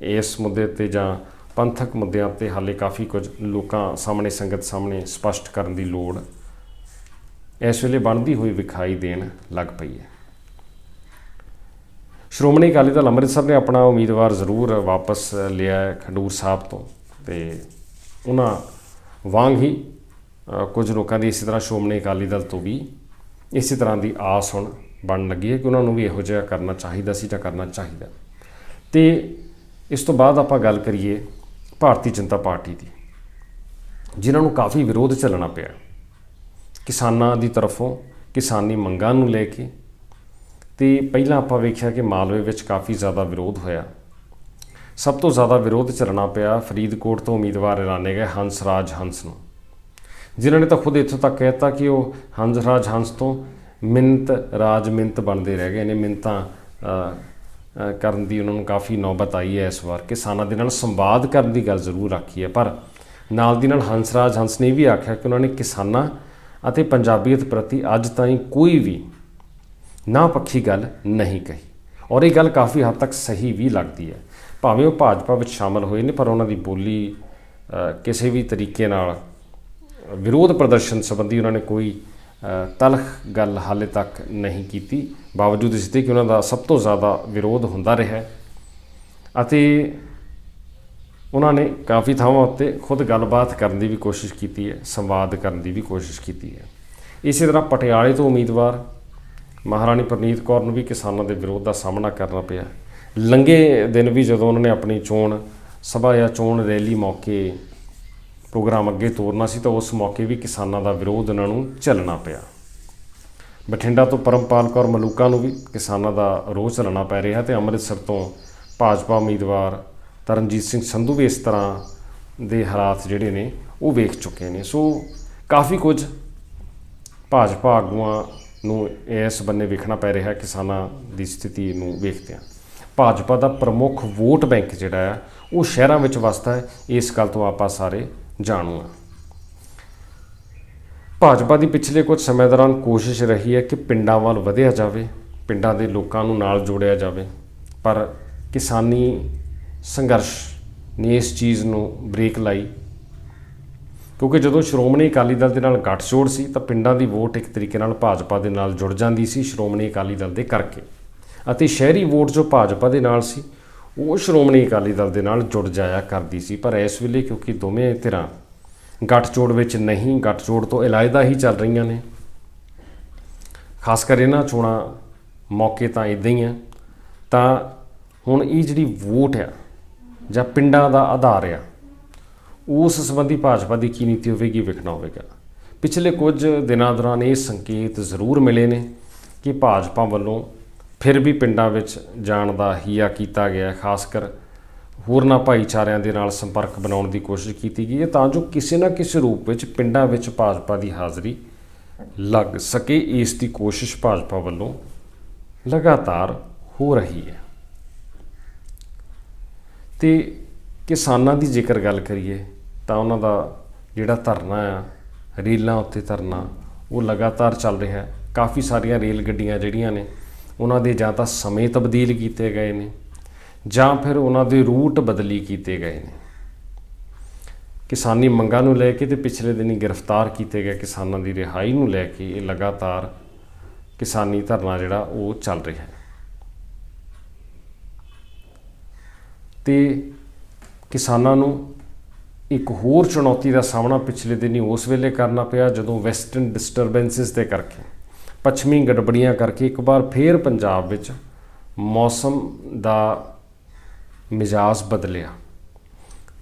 ਇਸ ਮੁੱਦੇ ਤੇ ਜਾਂ ਪੰਥਕ ਮੁੱਦਿਆਂ ਤੇ ਹਾਲੇ ਕਾਫੀ ਕੁਝ ਲੋਕਾਂ ਸਾਹਮਣੇ, ਸੰਗਤ ਸਾਹਮਣੇ ਸਪਸ਼ਟ ਕਰਨ ਦੀ ਲੋੜ ਇਸ ਵੇਲੇ ਬਣਦੀ ਹੋਈ ਵਿਖਾਈ ਦੇਣ ਲੱਗ ਪਈ ਹੈ। ਸ਼੍ਰੋਮਣੀ ਅਕਾਲੀ ਦਲ ਅੰਮ੍ਰਿਤਸਰ ਨੇ ਆਪਣਾ ਉਮੀਦਵਾਰ ਜ਼ਰੂਰ ਵਾਪਸ ਲਿਆ ਖਡੂਰ ਸਾਹਿਬ ਤੋਂ ਤੇ ਉਹਨਾਂ ਵਾਂਗ ਹੀ ਕੁਝ ਲੋਕਾਂ ਦੀ ਇਸੇ ਤਰ੍ਹਾਂ ਸ਼੍ਰੋਮਣੀ ਅਕਾਲੀ ਦਲ ਤੋਂ ਵੀ ਇਸੇ ਤਰ੍ਹਾਂ ਦੀ ਆਸ ਹੁਣ ਬਣਨ ਲੱਗੀ ਹੈ ਕਿ ਉਹਨਾਂ ਨੂੰ ਵੀ ਇਹੋ ਜਿਹਾ ਕਰਨਾ ਚਾਹੀਦਾ ਸੀ ਜਾਂ ਕਰਨਾ ਚਾਹੀਦਾ। ਤੇ ਇਸ ਤੋਂ ਬਾਅਦ ਆਪਾਂ ਗੱਲ ਕਰੀਏ ਭਾਰਤੀ ਜਨਤਾ ਪਾਰਟੀ ਦੀ, ਜਿਨ੍ਹਾਂ ਨੂੰ ਕਾਫੀ ਵਿਰੋਧ ਚੱਲਣਾ ਪਿਆ। ਕਿਸਾਨਾਂ ਦੀ ਤਰਫੋਂ ਕਿਸਾਨੀ ਮੰਗਾਂ ਨੂੰ ਲੈ ਕੇ ਤੇ ਪਹਿਲਾਂ ਆਪਾਂ ਵੇਖਿਆ ਕਿ ਮਾਲਵੇ ਵਿੱਚ ਕਾਫੀ ਜ਼ਿਆਦਾ ਵਿਰੋਧ ਹੋਇਆ। ਸਭ ਤੋਂ ਜ਼ਿਆਦਾ ਵਿਰੋਧ ਚੱਲਣਾ ਪਿਆ ਫਰੀਦਕੋਟ ਤੋਂ ਉਮੀਦਵਾਰ ਐਲਾਨੇ ਗਏ ਹੰਸਰਾਜ ਹੰਸ ਨੂੰ। ਜਿਨ੍ਹਾਂ ਨੇ ਤਾਂ ਖੁਦ ਇੱਥੋਂ ਤੱਕ ਕਹਿਤਾ ਕਿ ਉਹ ਹੰਸਰਾਜ ਹੰਸ ਤੋਂ ਮਿੰਤ ਰਾਜ ਮਿੰਤ ਬਣਦੇ ਰਹਿ ਗਏ ਨੇ। ਮਿੰਤਾਂ ਕਰਨ ਦੀ ਉਹਨਾਂ ਨੂੰ ਕਾਫੀ ਨੌਬਤ ਆਈ ਹੈ ਇਸ ਵਾਰ। ਕਿਸਾਨਾਂ ਦੇ ਨਾਲ ਸੰਵਾਦ ਕਰਨ ਦੀ ਗੱਲ ਜ਼ਰੂਰ ਆਖੀ ਹੈ। ਪਰ ਨਾਲ ਦੀ ਨਾਲ ਹੰਸਰਾਜ ਹੰਸ ਨੇ ਇਹ ਵੀ ਆਖਿਆ ਕਿ ਉਹਨਾਂ ਨੇ ਕਿਸਾਨਾਂ ਅਤੇ ਪੰਜਾਬੀਅਤ ਪ੍ਰਤੀ ਅੱਜ ਤਾਈਂ ਕੋਈ ਵੀ ਨਾ ਪੱਖੀ ਗੱਲ ਨਹੀਂ ਕਹੀ। ਔਰ ਇਹ ਗੱਲ ਕਾਫੀ ਹੱਦ ਤੱਕ ਸਹੀ ਵੀ ਲੱਗਦੀ ਹੈ। ਭਾਵੇਂ ਉਹ ਭਾਜਪਾ ਵਿੱਚ ਸ਼ਾਮਲ ਹੋਏ ਨੇ, ਪਰ ਉਹਨਾਂ ਦੀ ਬੋਲੀ ਕਿਸੇ ਵੀ ਤਰੀਕੇ ਨਾਲ ਵਿਰੋਧ ਪ੍ਰਦਰਸ਼ਨ ਸੰਬੰਧੀ ਉਹਨਾਂ ਨੇ ਕੋਈ ਤਲਖ ਗੱਲ ਹਾਲੇ ਤੱਕ ਨਹੀਂ ਕੀਤੀ। ਬਾਵਜੂਦ ਇਸ ਦੇ ਕਿ ਉਹਨਾਂ ਦਾ ਸਭ ਤੋਂ ਜ਼ਿਆਦਾ ਵਿਰੋਧ ਹੁੰਦਾ ਰਿਹਾ ਅਤੇ ਉਹਨਾਂ ਨੇ ਕਾਫੀ ਥਾਵਾਂ ਉੱਤੇ ਖੁਦ ਗੱਲਬਾਤ ਕਰਨ ਦੀ ਵੀ ਕੋਸ਼ਿਸ਼ ਕੀਤੀ ਹੈ, ਸੰਵਾਦ ਕਰਨ ਦੀ ਵੀ ਕੋਸ਼ਿਸ਼ ਕੀਤੀ ਹੈ। ਇਸੇ ਤਰ੍ਹਾਂ ਪਟਿਆਲੇ ਤੋਂ ਉਮੀਦਵਾਰ ਮਹਾਰਾਣੀ ਪ੍ਰਨੀਤ ਕੌਰ ਨੂੰ ਵੀ ਕਿਸਾਨਾਂ ਦੇ ਵਿਰੋਧ ਦਾ ਸਾਹਮਣਾ ਕਰਨਾ ਪਿਆ। ਲੰਗੇ ਦਿਨ ਵੀ ਜਦੋਂ ਉਹਨਾਂ ਨੇ ਆਪਣੀ ਚੋਣ, ਸਭਾ ਜਾਂ ਚੋਣ ਰੈਲੀ ਮੌਕੇ, ਪ੍ਰੋਗਰਾਮ ਅੱਗੇ ਤੋਰਨਾ ਸੀ ਤਾਂ ਉਸ ਮੌਕੇ ਵੀ ਕਿਸਾਨਾਂ ਦਾ ਵਿਰੋਧ ਉਹਨਾਂ ਨੂੰ ਝੱਲਣਾ ਪਿਆ। ਬਠਿੰਡਾ ਤੋਂ ਪਰਮਪਾਲ ਕੌਰ ਮਲੂਕਾ ਨੂੰ ਵੀ ਕਿਸਾਨਾਂ ਦਾ ਰੋਹ ਝੱਲਣਾ ਪੈ ਰਿਹਾ ਤੇ ਅੰਮ੍ਰਿਤਸਰ ਤੋਂ ਭਾਜਪਾ ਉਮੀਦਵਾਰ ਤਰਨਜੀਤ ਸਿੰਘ ਸੰਧੂ ਵੀ ਇਸ ਤਰ੍ਹਾਂ ਦੇ ਹਾਲਾਤ ਜਿਹੜੇ ਨੇ, ਉਹ ਵੇਖ ਚੁੱਕੇ ਨੇ। ਸੋ ਕਾਫੀ ਕੁਝ ਭਾਜਪਾ ਆਗੂਆਂ ਨੂੰ ਇਸ ਬੰਨੇ ਵੇਖਣਾ ਪੈ ਰਿਹਾ, ਕਿਸਾਨਾਂ ਦੀ ਸਥਿਤੀ ਨੂੰ ਵੇਖਦਿਆਂ ਭਾਜਪਾ ਦਾ ਪ੍ਰਮੁੱਖ ਵੋਟ ਬੈਂਕ ਜਿਹੜਾ ਆ ਉਹ ਸ਼ਹਿਰਾਂ ਵਿੱਚ ਵਸਦਾ ਹੈ। ਇਸ ਗੱਲ ਤੋਂ ਆਪਾਂ ਸਾਰੇ ਜਾਣੂ ਹਾਂ। ਭਾਜਪਾ ਦੀ ਪਿਛਲੇ ਕੁਝ ਸਮੇਂ ਦੌਰਾਨ ਕੋਸ਼ਿਸ਼ ਰਹੀ ਹੈ ਕਿ ਪਿੰਡਾਂ ਵੱਲ ਵਧਿਆ ਜਾਵੇ, ਪਿੰਡਾਂ ਦੇ ਲੋਕਾਂ ਨੂੰ ਨਾਲ ਜੋੜਿਆ ਜਾਵੇ, ਪਰ ਕਿਸਾਨੀ ਸੰਘਰਸ਼ ਨੇ ਇਸ ਚੀਜ਼ ਨੂੰ ਬ੍ਰੇਕ ਲਾਈ। ਕਿਉਂਕਿ ਜਦੋਂ ਸ਼੍ਰੋਮਣੀ ਅਕਾਲੀ ਦਲ ਦੇ ਨਾਲ ਗੱਠਜੋੜ ਸੀ, ਤਾਂ ਪਿੰਡਾਂ ਦੀ ਵੋਟ ਇੱਕ ਤਰੀਕੇ ਨਾਲ ਭਾਜਪਾ ਦੇ ਨਾਲ ਜੁੜ ਜਾਂਦੀ ਸੀ ਸ਼੍ਰੋਮਣੀ ਅਕਾਲੀ ਦਲ ਦੇ ਕਰਕੇ। ਅਤੇ ਸ਼ਹਿਰੀ ਵੋਟ ਜੋ ਭਾਜਪਾ ਦੇ ਨਾਲ ਸੀ, ਉਹ ਸ਼੍ਰੋਮਣੀ ਅਕਾਲੀ ਦਲ ਦੇ ਨਾਲ ਜੁੜ ਜਾਇਆ ਕਰਦੀ ਸੀ। ਪਰ ਇਸ ਵੇਲੇ ਕਿਉਂਕਿ ਦੋਵੇਂ ਧਿਰਾਂ ਗੱਠਜੋੜ ਵਿੱਚ ਨਹੀਂ, ਗੱਠਜੋੜ ਤੋਂ ਇਲਾਇਦਾ ਹੀ ਚੱਲ ਰਹੀਆਂ ਨੇ। ਖਾਸ ਕਰ ਇਹਨਾਂ ਚੋਣਾਂ ਮੌਕੇ ਤਾਂ ਇਦਾਂ ਹੀ ਆ। ਤਾਂ ਹੁਣ ਇਹ ਜਿਹੜੀ ਵੋਟ ਆ ਜਾਂ ਪਿੰਡਾਂ ਦਾ ਆਧਾਰ ਆ, ਉਸ ਸੰਬੰਧੀ ਭਾਜਪਾ ਦੀ ਕੀ ਨੀਤੀ ਹੋਵੇਗੀ ਵੇਖਣਾ ਹੋਵੇਗਾ। ਪਿਛਲੇ ਕੁਝ ਦਿਨਾਂ ਦੌਰਾਨ ਇਹ ਸੰਕੇਤ ਜ਼ਰੂਰ ਮਿਲੇ ਨੇ ਕਿ ਭਾਜਪਾ ਵੱਲੋਂ ਫਿਰ ਵੀ ਪਿੰਡਾਂ ਵਿੱਚ ਜਾਣ ਦਾ ਹੀਆ ਕੀਤਾ ਗਿਆ ਖਾਸ ਕਰ ਹੋਰਨਾਂ ਭਾਈਚਾਰਿਆਂ ਦੇ ਨਾਲ ਸੰਪਰਕ ਬਣਾਉਣ ਦੀ ਕੋਸ਼ਿਸ਼ ਕੀਤੀ ਗਈ ਹੈ, ਤਾਂ ਜੋ ਕਿਸੇ ਨਾ ਕਿਸੇ ਰੂਪ ਵਿੱਚ ਪਿੰਡਾਂ ਵਿੱਚ ਭਾਜਪਾ ਦੀ ਹਾਜ਼ਰੀ ਲੱਗ ਸਕੇ, ਇਸ ਦੀ ਕੋਸ਼ਿਸ਼ ਭਾਜਪਾ ਵੱਲੋਂ ਲਗਾਤਾਰ ਹੋ ਰਹੀ ਹੈ। ਤੇ ਕਿਸਾਨਾਂ ਦੀ ਜੇਕਰ ਗੱਲ ਕਰੀਏ, ਤਾਂ ਉਹਨਾਂ ਦਾ ਜਿਹੜਾ ਧਰਨਾ ਆ, ਰੇਲਾਂ ਉੱਤੇ ਧਰਨਾ, ਉਹ ਲਗਾਤਾਰ ਚੱਲ ਰਿਹਾ ਹੈ। ਕਾਫੀ ਸਾਰੀਆਂ ਰੇਲ ਗੱਡੀਆਂ ਜਿਹੜੀਆਂ ਨੇ, ਉਹਨਾਂ ਦੇ ਜਾਂ ਤਾਂ ਸਮੇਂ ਤਬਦੀਲ ਕੀਤੇ ਗਏ ਨੇ, ਜਾਂ ਫਿਰ ਉਹਨਾਂ ਦੇ ਰੂਟ ਬਦਲੀ ਕੀਤੇ ਗਏ ਨੇ। ਕਿਸਾਨੀ ਮੰਗਾਂ ਨੂੰ ਲੈ ਕੇ ਤੇ ਪਿਛਲੇ ਦਿਨੀ ਗ੍ਰਿਫਤਾਰ ਕੀਤੇ ਗਏ ਕਿਸਾਨਾਂ ਦੀ ਰਿਹਾਈ ਨੂੰ ਲੈ ਕੇ ਇਹ ਲਗਾਤਾਰ ਕਿਸਾਨੀ ਧਰਨਾ ਜਿਹੜਾ, ਉਹ ਚੱਲ ਰਿਹਾ ਹੈ। ਤੇ ਕਿਸਾਨਾਂ ਨੂੰ ਇੱਕ ਹੋਰ ਚੁਣੌਤੀ ਦਾ ਸਾਹਮਣਾ ਪਿਛਲੇ ਦਿਨੀ ਉਸ ਵੇਲੇ ਕਰਨਾ ਪਿਆ ਜਦੋਂ ਵੈਸਟਰਨ ਡਿਸਟਰਬੈਂਸਸ ਦੇ ਕਰਕੇ, ਪੱਛਮੀ ਗੜਬੜੀਆਂ ਕਰਕੇ ਇੱਕ ਵਾਰ ਫੇਰ ਪੰਜਾਬ ਵਿੱਚ ਮੌਸਮ ਦਾ ਮਿਜਾਜ਼ ਬਦਲਿਆ।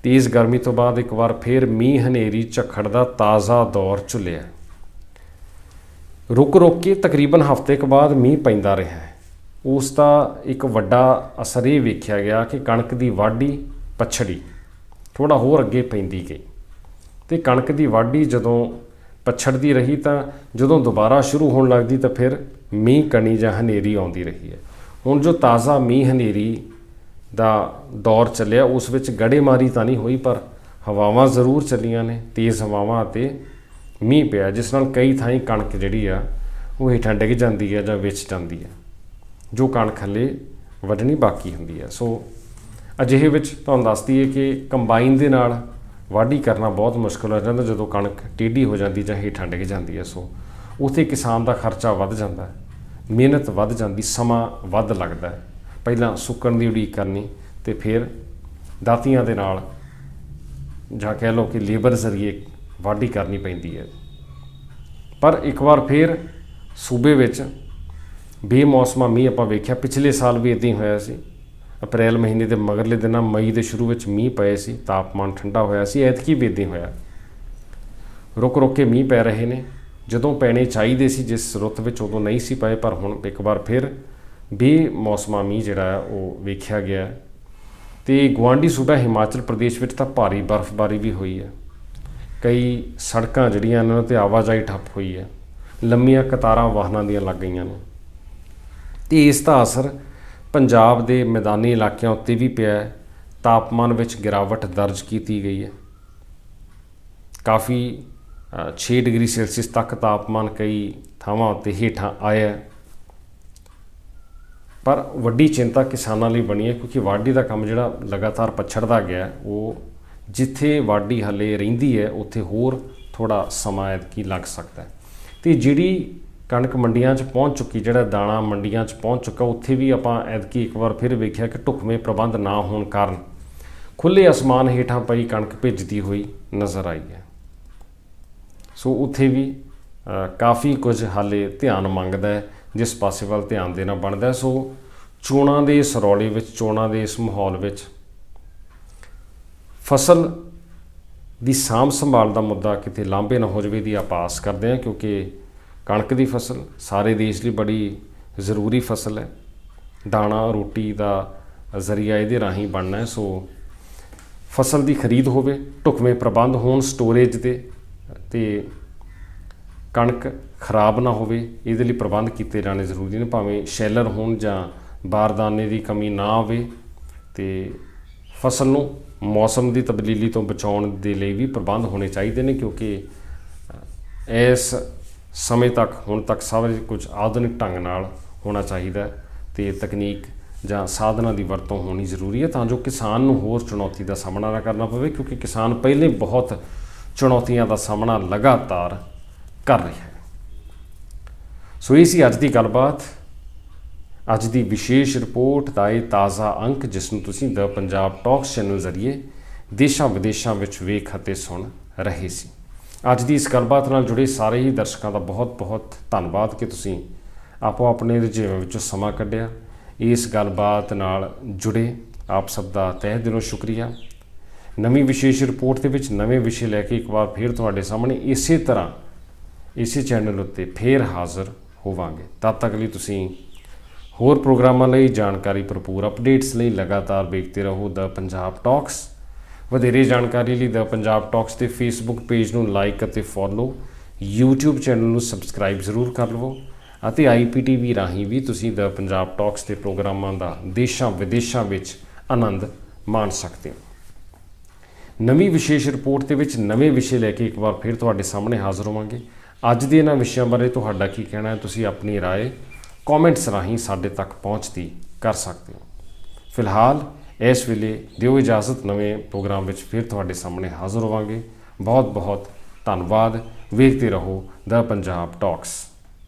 ਤੇਜ਼ ਗਰਮੀ ਤੋਂ ਬਾਅਦ ਇੱਕ ਵਾਰ ਫੇਰ ਮੀਂਹ ਹਨੇਰੀ ਝੱਖੜ ਦਾ ਤਾਜ਼ਾ ਦੌਰ ਝੁੱਲਿਆ। ਰੁਕ ਰੁਕ ਕੇ ਤਕਰੀਬਨ ਹਫ਼ਤੇ ਕੁ ਬਾਅਦ ਮੀਂਹ ਪੈਂਦਾ ਰਿਹਾ ਹੈ। ਉਸ ਦਾ ਇੱਕ ਵੱਡਾ ਅਸਰ ਇਹ ਵੇਖਿਆ ਗਿਆ ਕਿ ਕਣਕ ਦੀ ਵਾਢੀ ਪਛੜੀ ਥੋੜਾ ਹੋਰ ਅੱਗੇ ਪੈਂਦੀ ਗਈ। ਤੇ ਕਣਕ ਦੀ ਵਾਢੀ ਜਦੋਂ ਪਛੜਦੀ ਰਹੀ ਤਾਂ ਜਦੋਂ ਦੁਬਾਰਾ ਸ਼ੁਰੂ ਹੋਣ ਲੱਗਦੀ ਤਾਂ ਫਿਰ ਮੀਂਹ ਕਣੀ ਜਾਂ ਹਨੇਰੀ ਆਉਂਦੀ ਰਹੀ ਹੈ। ਹੁਣ ਜੋ ਤਾਜ਼ਾ ਮੀਂਹ ਹਨੇਰੀ ਦਾ ਦੌਰ ਚੱਲਿਆ, ਉਸ ਵਿੱਚ ਗੜੇਮਾਰੀ ਤਾਂ ਨਹੀਂ ਹੋਈ, ਪਰ ਹਵਾਵਾਂ ਜ਼ਰੂਰ ਚੱਲੀਆਂ ਨੇ, ਤੇਜ਼ ਹਵਾਵਾਂ ਅਤੇ ਮੀਂਹ ਪਿਆ, ਜਿਸ ਨਾਲ ਕਈ ਥਾਈਂ ਕਣਕ ਜਿਹੜੀ ਆ, ਉਹ ਹੇਠਾਂ ਡਿੱਗ ਜਾਂਦੀ ਹੈ ਜਾਂ ਵਿੱਚ ਜਾਂਦੀ ਹੈ। ਜੋ ਕਣਕ ਹਲੇ ਵੱਢਣੀ ਬਾਕੀ ਹੁੰਦੀ ਹੈ। ਸੋ ਅਜਿਹੇ ਵਿੱਚ ਤੁਹਾਨੂੰ ਦੱਸ ਦਈਏ ਕਿ ਕੰਬਾਈਨ ਦੇ ਨਾਲ ਵਾਢੀ ਕਰਨਾ ਬਹੁਤ ਮੁਸ਼ਕਲ ਹੋ ਜਾਂਦਾ ਜਦੋਂ ਕਣਕ ਟੇਢੀ ਹੋ ਜਾਂਦੀ ਜਾਂ ਹੇਠਾਂ ਡਿੱਗ ਜਾਂਦੀ ਹੈ। ਸੋ ਉਥੇ ਕਿਸਾਨ ਦਾ ਖਰਚਾ ਵੱਧ ਜਾਂਦਾ ਹੈ, ਮਿਹਨਤ ਵੱਧ ਜਾਂਦੀ, ਸਮਾਂ ਵੱਧ ਲੱਗਦਾ ਹੈ। ਪਹਿਲਾਂ ਸੁੱਕਣ ਦੀ ਉਡੀਕ ਕਰਨੀ ਤੇ ਫਿਰ ਦਾਤੀਆਂ ਦੇ ਨਾਲ ਜਾਂ ਕਹਿ ਲਓ ਕਿ ਲੇਬਰ ਜ਼ਰੀਏ ਵਾਢੀ ਕਰਨੀ ਪੈਂਦੀ ਹੈ। ਪਰ ਇੱਕ ਵਾਰ ਫਿਰ ਸੂਬੇ ਵਿੱਚ ਬੇਮੌਸਮਾ ਮੀਂਹ ਆਪਾਂ ਵੇਖਿਆ, ਪਿਛਲੇ ਸਾਲ ਵੀ ਇਦਾਂ ਹੀ ਹੋਇਆ ਸੀ। ਅਪ੍ਰੈਲ ਮਹੀਨੇ ਦੇ ਮਗਰਲੇ ਦਿਨਾਂ ਮਈ ਦੇ ਸ਼ੁਰੂ ਵਿੱਚ ਮੀਂਹ ਪਏ ਸੀ, ਤਾਪਮਾਨ ਠੰਡਾ ਹੋਇਆ ਸੀ, ਐਤਕੀ ਵੀ ਇਦਾਂ ਹੀ ਹੋਇਆ। ਰੁਕ ਰੁਕ ਕੇ ਮੀਂਹ ਪੈ ਰਹੇ ਨੇ। ਜਦੋਂ ਪੈਣੇ ਚਾਹੀਦੇ ਸੀ, ਜਿਸ ਰੁੱਤ ਵਿੱਚ ਉਦੋਂ ਨਹੀਂ ਸੀ ਪਏ, ਪਰ ਹੁਣ ਇੱਕ ਵਾਰ ਫਿਰ ਬੇਮੌਸਮਾ ਮੀਂਹ ਜਿਹੜਾ ਹੈ, ਉਹ ਵੇਖਿਆ ਗਿਆ ਹੈ। ਤੇ ਗੁਆਂਢੀ ਸੂਬਾ ਹਿਮਾਚਲ ਪ੍ਰਦੇਸ਼ ਵਿੱਚ ਤਾਂ ਭਾਰੀ ਬਰਫ਼ਬਾਰੀ ਵੀ ਹੋਈ ਹੈ। ਕਈ ਸੜਕਾਂ ਜਿਹੜੀਆਂ ਇਹਨਾਂ ਤੇ ਆਵਾਜਾਈ ਠੱਪ ਹੋਈ ਹੈ। ਲੰਮੀਆਂ ਕਤਾਰਾਂ ਵਾਹਨਾਂ ਦੀਆਂ ਲੱਗ ਗਈਆਂ ਨੇ। ਤੇ ਇਸ ਦਾ ਅਸਰ ਪੰਜਾਬ ਦੇ ਮੈਦਾਨੀ ਇਲਾਕਿਆਂ ਉੱਤੇ ਵੀ ਪਿਆ ਹੈ। ਤਾਪਮਾਨ ਵਿੱਚ ਗਿਰਾਵਟ ਦਰਜ ਕੀਤੀ ਗਈ ਹੈ। ਕਾਫੀ ਅ, 6 ਡਿਗਰੀ ਸੈਲਸੀਅਸ ਤੱਕ ਤਾਪਮਾਨ ਕਈ ਥਾਵਾਂ ਉੱਤੇ ਹੇਠਾਂ ਆਇਆ ਹੈ। ਪਰ ਵੱਡੀ ਚਿੰਤਾ ਕਿਸਾਨਾਂ ਲਈ ਬਣੀ ਹੈ ਕਿਉਂਕਿ ਵਾਢੀ ਦਾ ਕੰਮ ਜਿਹੜਾ ਲਗਾਤਾਰ ਪਛੜਦਾ ਗਿਆ ਉਹ ਜਿੱਥੇ ਵਾਢੀ ਹਲੇ ਰਹਿੰਦੀ ਹੈ ਉੱਥੇ ਹੋਰ ਥੋੜਾ ਸਮਾਂ ਐਤਕੀ ਲੱਗ ਸਕਦਾ ਹੈ। ਤੇ ਜਿਹੜੀ ਕਣਕ ਮੰਡੀਆਂ 'ਚ ਪਹੁੰਚ ਚੁੱਕੀ, ਜਿਹੜਾ ਦਾਣਾ ਮੰਡੀਆਂ 'ਚ ਪਹੁੰਚ ਚੁੱਕਾ, ਉੱਥੇ ਵੀ ਆਪਾਂ ਐਤਕੀ ਇੱਕ ਵਾਰ ਫਿਰ ਵੇਖਿਆ ਕਿ ਢੁਕਵੇਂ ਪ੍ਰਬੰਧ ਨਾ ਹੋਣ ਕਾਰਨ ਖੁੱਲੇ ਅਸਮਾਨ ਹੇਠਾਂ ਪਈ ਕਣਕ ਭਿੱਜਦੀ ਹੋਈ ਨਜ਼ਰ ਆਈ ਹੈ। ਸੋ ਉੱਥੇ ਵੀ ਕਾਫੀ ਕੁਝ ਹਾਲੇ ਧਿਆਨ ਮੰਗਦਾ ਹੈ, ਜਿਸ ਪਾਸੇ ਵੱਲ ਧਿਆਨ ਦੇਣਾ ਬਣਦਾ ਸੋ ਚੋਣਾਂ ਦੇ ਇਸ ਰੌਲੇ ਵਿੱਚ, ਚੋਣਾਂ ਦੇ ਇਸ ਮਾਹੌਲ ਵਿੱਚ ਫਸਲ ਦੀ ਸਾਂਭ ਸੰਭਾਲ ਦਾ ਮੁੱਦਾ ਕਿਤੇ ਲਾਂਭੇ ਨਾ ਹੋ ਜਾਵੇ ਦੀ ਆਪਾਂ ਆਸ ਕਰਦੇ ਹਾਂ, ਕਿਉਂਕਿ ਕਣਕ ਦੀ ਫਸਲ ਸਾਰੇ ਦੇਸ਼ ਲਈ ਬੜੀ ਜ਼ਰੂਰੀ ਫਸਲ ਹੈ। ਦਾਣਾ, ਰੋਟੀ ਦਾ ਜ਼ਰੀਆ ਇਹਦੇ ਰਾਹੀਂ ਬਣਨਾ ਹੈ। ਸੋ ਫਸਲ ਦੀ ਖਰੀਦ ਹੋਵੇ, ਢੁਕਵੇਂ ਪ੍ਰਬੰਧ ਹੋਣ ਸਟੋਰੇਜ ਦੇ ਤੇ ਕਣਕ ਖਰਾਬ ਨਾ ਹੋਵੇ, ਇਹਦੇ ਲਈ ਪ੍ਰਬੰਧ ਕੀਤੇ ਜਾਣੇ ਜ਼ਰੂਰੀ ਨੇ। ਭਾਵੇਂ ਸ਼ੈਲਰ ਹੋਣ ਜਾਂ ਬਾਰਦਾਨੇ ਦੀ ਕਮੀ ਨਾ ਆਵੇ, ਤੇ ਫਸਲ ਨੂੰ ਮੌਸਮ ਦੀ ਤਬਦੀਲੀ ਤੋਂ ਬਚਾਉਣ ਦੇ ਲਈ ਵੀ ਪ੍ਰਬੰਧ ਹੋਣੇ ਚਾਹੀਦੇ ਨੇ, ਕਿਉਂਕਿ ਇਸ ਸਮੇਂ ਤੱਕ, ਹੁਣ ਤੱਕ ਸਾਰੇ ਕੁਝ ਆਧੁਨਿਕ ਢੰਗ ਨਾਲ ਹੋਣਾ ਚਾਹੀਦਾ ਹੈ ਤੇ ਤਕਨੀਕ ਜਾਂ ਸਾਧਨਾਂ ਦੀ ਵਰਤੋਂ ਹੋਣੀ ਜ਼ਰੂਰੀ ਹੈ ਤਾਂ ਜੋ ਕਿਸਾਨ ਨੂੰ ਹੋਰ ਚੁਣੌਤੀ ਦਾ ਸਾਹਮਣਾ ਨਾ ਕਰਨਾ ਪਵੇ, ਕਿਉਂਕਿ ਕਿਸਾਨ ਪਹਿਲੇ ਬਹੁਤ ਚੁਣੌਤੀਆਂ ਦਾ ਸਾਹਮਣਾ ਲਗਾਤਾਰ ਕਰ ਰਿਹਾ ਹੈ। ਸੋ ਇਹ ਸੀ ਅੱਜ ਦੀ ਗੱਲਬਾਤ। ਅੱਜ ਦੀ ਵਿਸ਼ੇਸ਼ ਰਿਪੋਰਟ ਦਾ ਇਹ ਤਾਜ਼ਾ ਅੰਕ, ਜਿਸ ਨੂੰ ਤੁਸੀਂ ਦ ਪੰਜਾਬ ਟਾਕਸ ਚੈਨਲ ਜ਼ਰੀਏ ਦੇਸ਼ਾਂ ਵਿਦੇਸ਼ਾਂ ਵਿੱਚ ਵੇਖ ਅਤੇ ਸੁਣ ਰਹੇ ਸੀ। ਅੱਜ ਦੀ ਇਸ ਗੱਲਬਾਤ ਨਾਲ ਜੁੜੇ ਸਾਰੇ ਹੀ ਦਰਸ਼ਕਾਂ ਦਾ ਬਹੁਤ-ਬਹੁਤ ਧੰਨਵਾਦ ਕਿ ਤੁਸੀਂ ਆਪੋ ਆਪਣੇ ਰੁਝੇਵਿਆਂ ਵਿੱਚੋਂ ਸਮਾਂ ਕੱਢਿਆ। ਇਸ ਗੱਲਬਾਤ ਨਾਲ ਜੁੜੇ ਆਪ ਸਭ ਦਾ ਤਹਿ ਦਿਲੋਂ ਸ਼ੁਕਰੀਆ। ਨਵੀਂ ਵਿਸ਼ੇਸ਼ ਰਿਪੋਰਟ ਦੇ ਵਿੱਚ ਨਵੇਂ ਵਿਸ਼ੇ ਲੈ ਕੇ ਇੱਕ ਵਾਰ ਫਿਰ ਤੁਹਾਡੇ ਸਾਹਮਣੇ ਇਸੇ ਤਰ੍ਹਾਂ ਇਸੇ ਚੈਨਲ ਉੱਤੇ ਫੇਰ ਹਾਜ਼ਰ ਹੋਵਾਂਗੇ। ਤਦ ਤੱਕ ਲਈ ਤੁਸੀਂ ਹੋਰ ਪ੍ਰੋਗਰਾਮਾਂ ਲਈ ਜਾਣਕਾਰੀ ਭਰਪੂਰ ਅਪਡੇਟਸ ਲਈ ਲਗਾਤਾਰ ਵੇਖਦੇ ਰਹੋ ਦ ਪੰਜਾਬ ਟਾਕਸ। ਵਧੇਰੇ ਜਾਣਕਾਰੀ ਲਈ ਦ ਪੰਜਾਬ ਟਾਕਸ ਦੇ ਫੇਸਬੁੱਕ ਪੇਜ ਨੂੰ ਲਾਈਕ ਅਤੇ ਫੋਲੋ YouTube ਚੈਨਲ ਨੂੰ ਸਬਸਕ੍ਰਾਈਬ ਜ਼ਰੂਰ ਕਰ ਲਵੋ ਅਤੇ IPTV ਰਾਹੀਂ ਵੀ ਤੁਸੀਂ ਦ ਪੰਜਾਬ ਟਾਕਸ ਦੇ ਪ੍ਰੋਗਰਾਮਾਂ ਦਾ ਦੇਸ਼ਾਂ ਵਿਦੇਸ਼ਾਂ ਵਿੱਚ ਆਨੰਦ ਮਾਣ ਸਕਦੇ ਹੋ ਨਵੀਂ ਵਿਸ਼ੇਸ਼ ਰਿਪੋਰਟ ਦੇ ਵਿੱਚ ਨਵੇਂ ਵਿਸ਼ੇ ਲੈ ਕੇ ਇੱਕ ਵਾਰ ਫਿਰ ਤੁਹਾਡੇ ਸਾਹਮਣੇ ਹਾਜ਼ਰ ਹੋਵਾਂਗੇ ਅੱਜ ਦੇ ਇਹਨਾਂ ਵਿਸ਼ਿਆਂ ਬਾਰੇ ਤੁਹਾਡਾ ਕੀ ਕਹਿਣਾ ਹੈ ਤੁਸੀਂ ਆਪਣੀ رائے ਕਮੈਂਟਸ ਰਾਹੀਂ ਸਾਡੇ ਤੱਕ ਪਹੁੰਚਦੀ ਕਰ ਸਕਦੇ ਹੋ ਫਿਲਹਾਲ ਇਸ ਵੇਲੇ ਦਿਓ ਇਜਾਜ਼ਤ ਨਵੇਂ ਪ੍ਰੋਗਰਾਮ ਵਿੱਚ ਫਿਰ ਤੁਹਾਡੇ ਸਾਹਮਣੇ ਹਾਜ਼ਰ ਹੋਵਾਂਗੇ। ਬਹੁਤ ਬਹੁਤ ਧੰਨਵਾਦ। ਵੇਖਦੇ ਰਹੋ ਦਾ ਪੰਜਾਬ ਟਾਕਸ।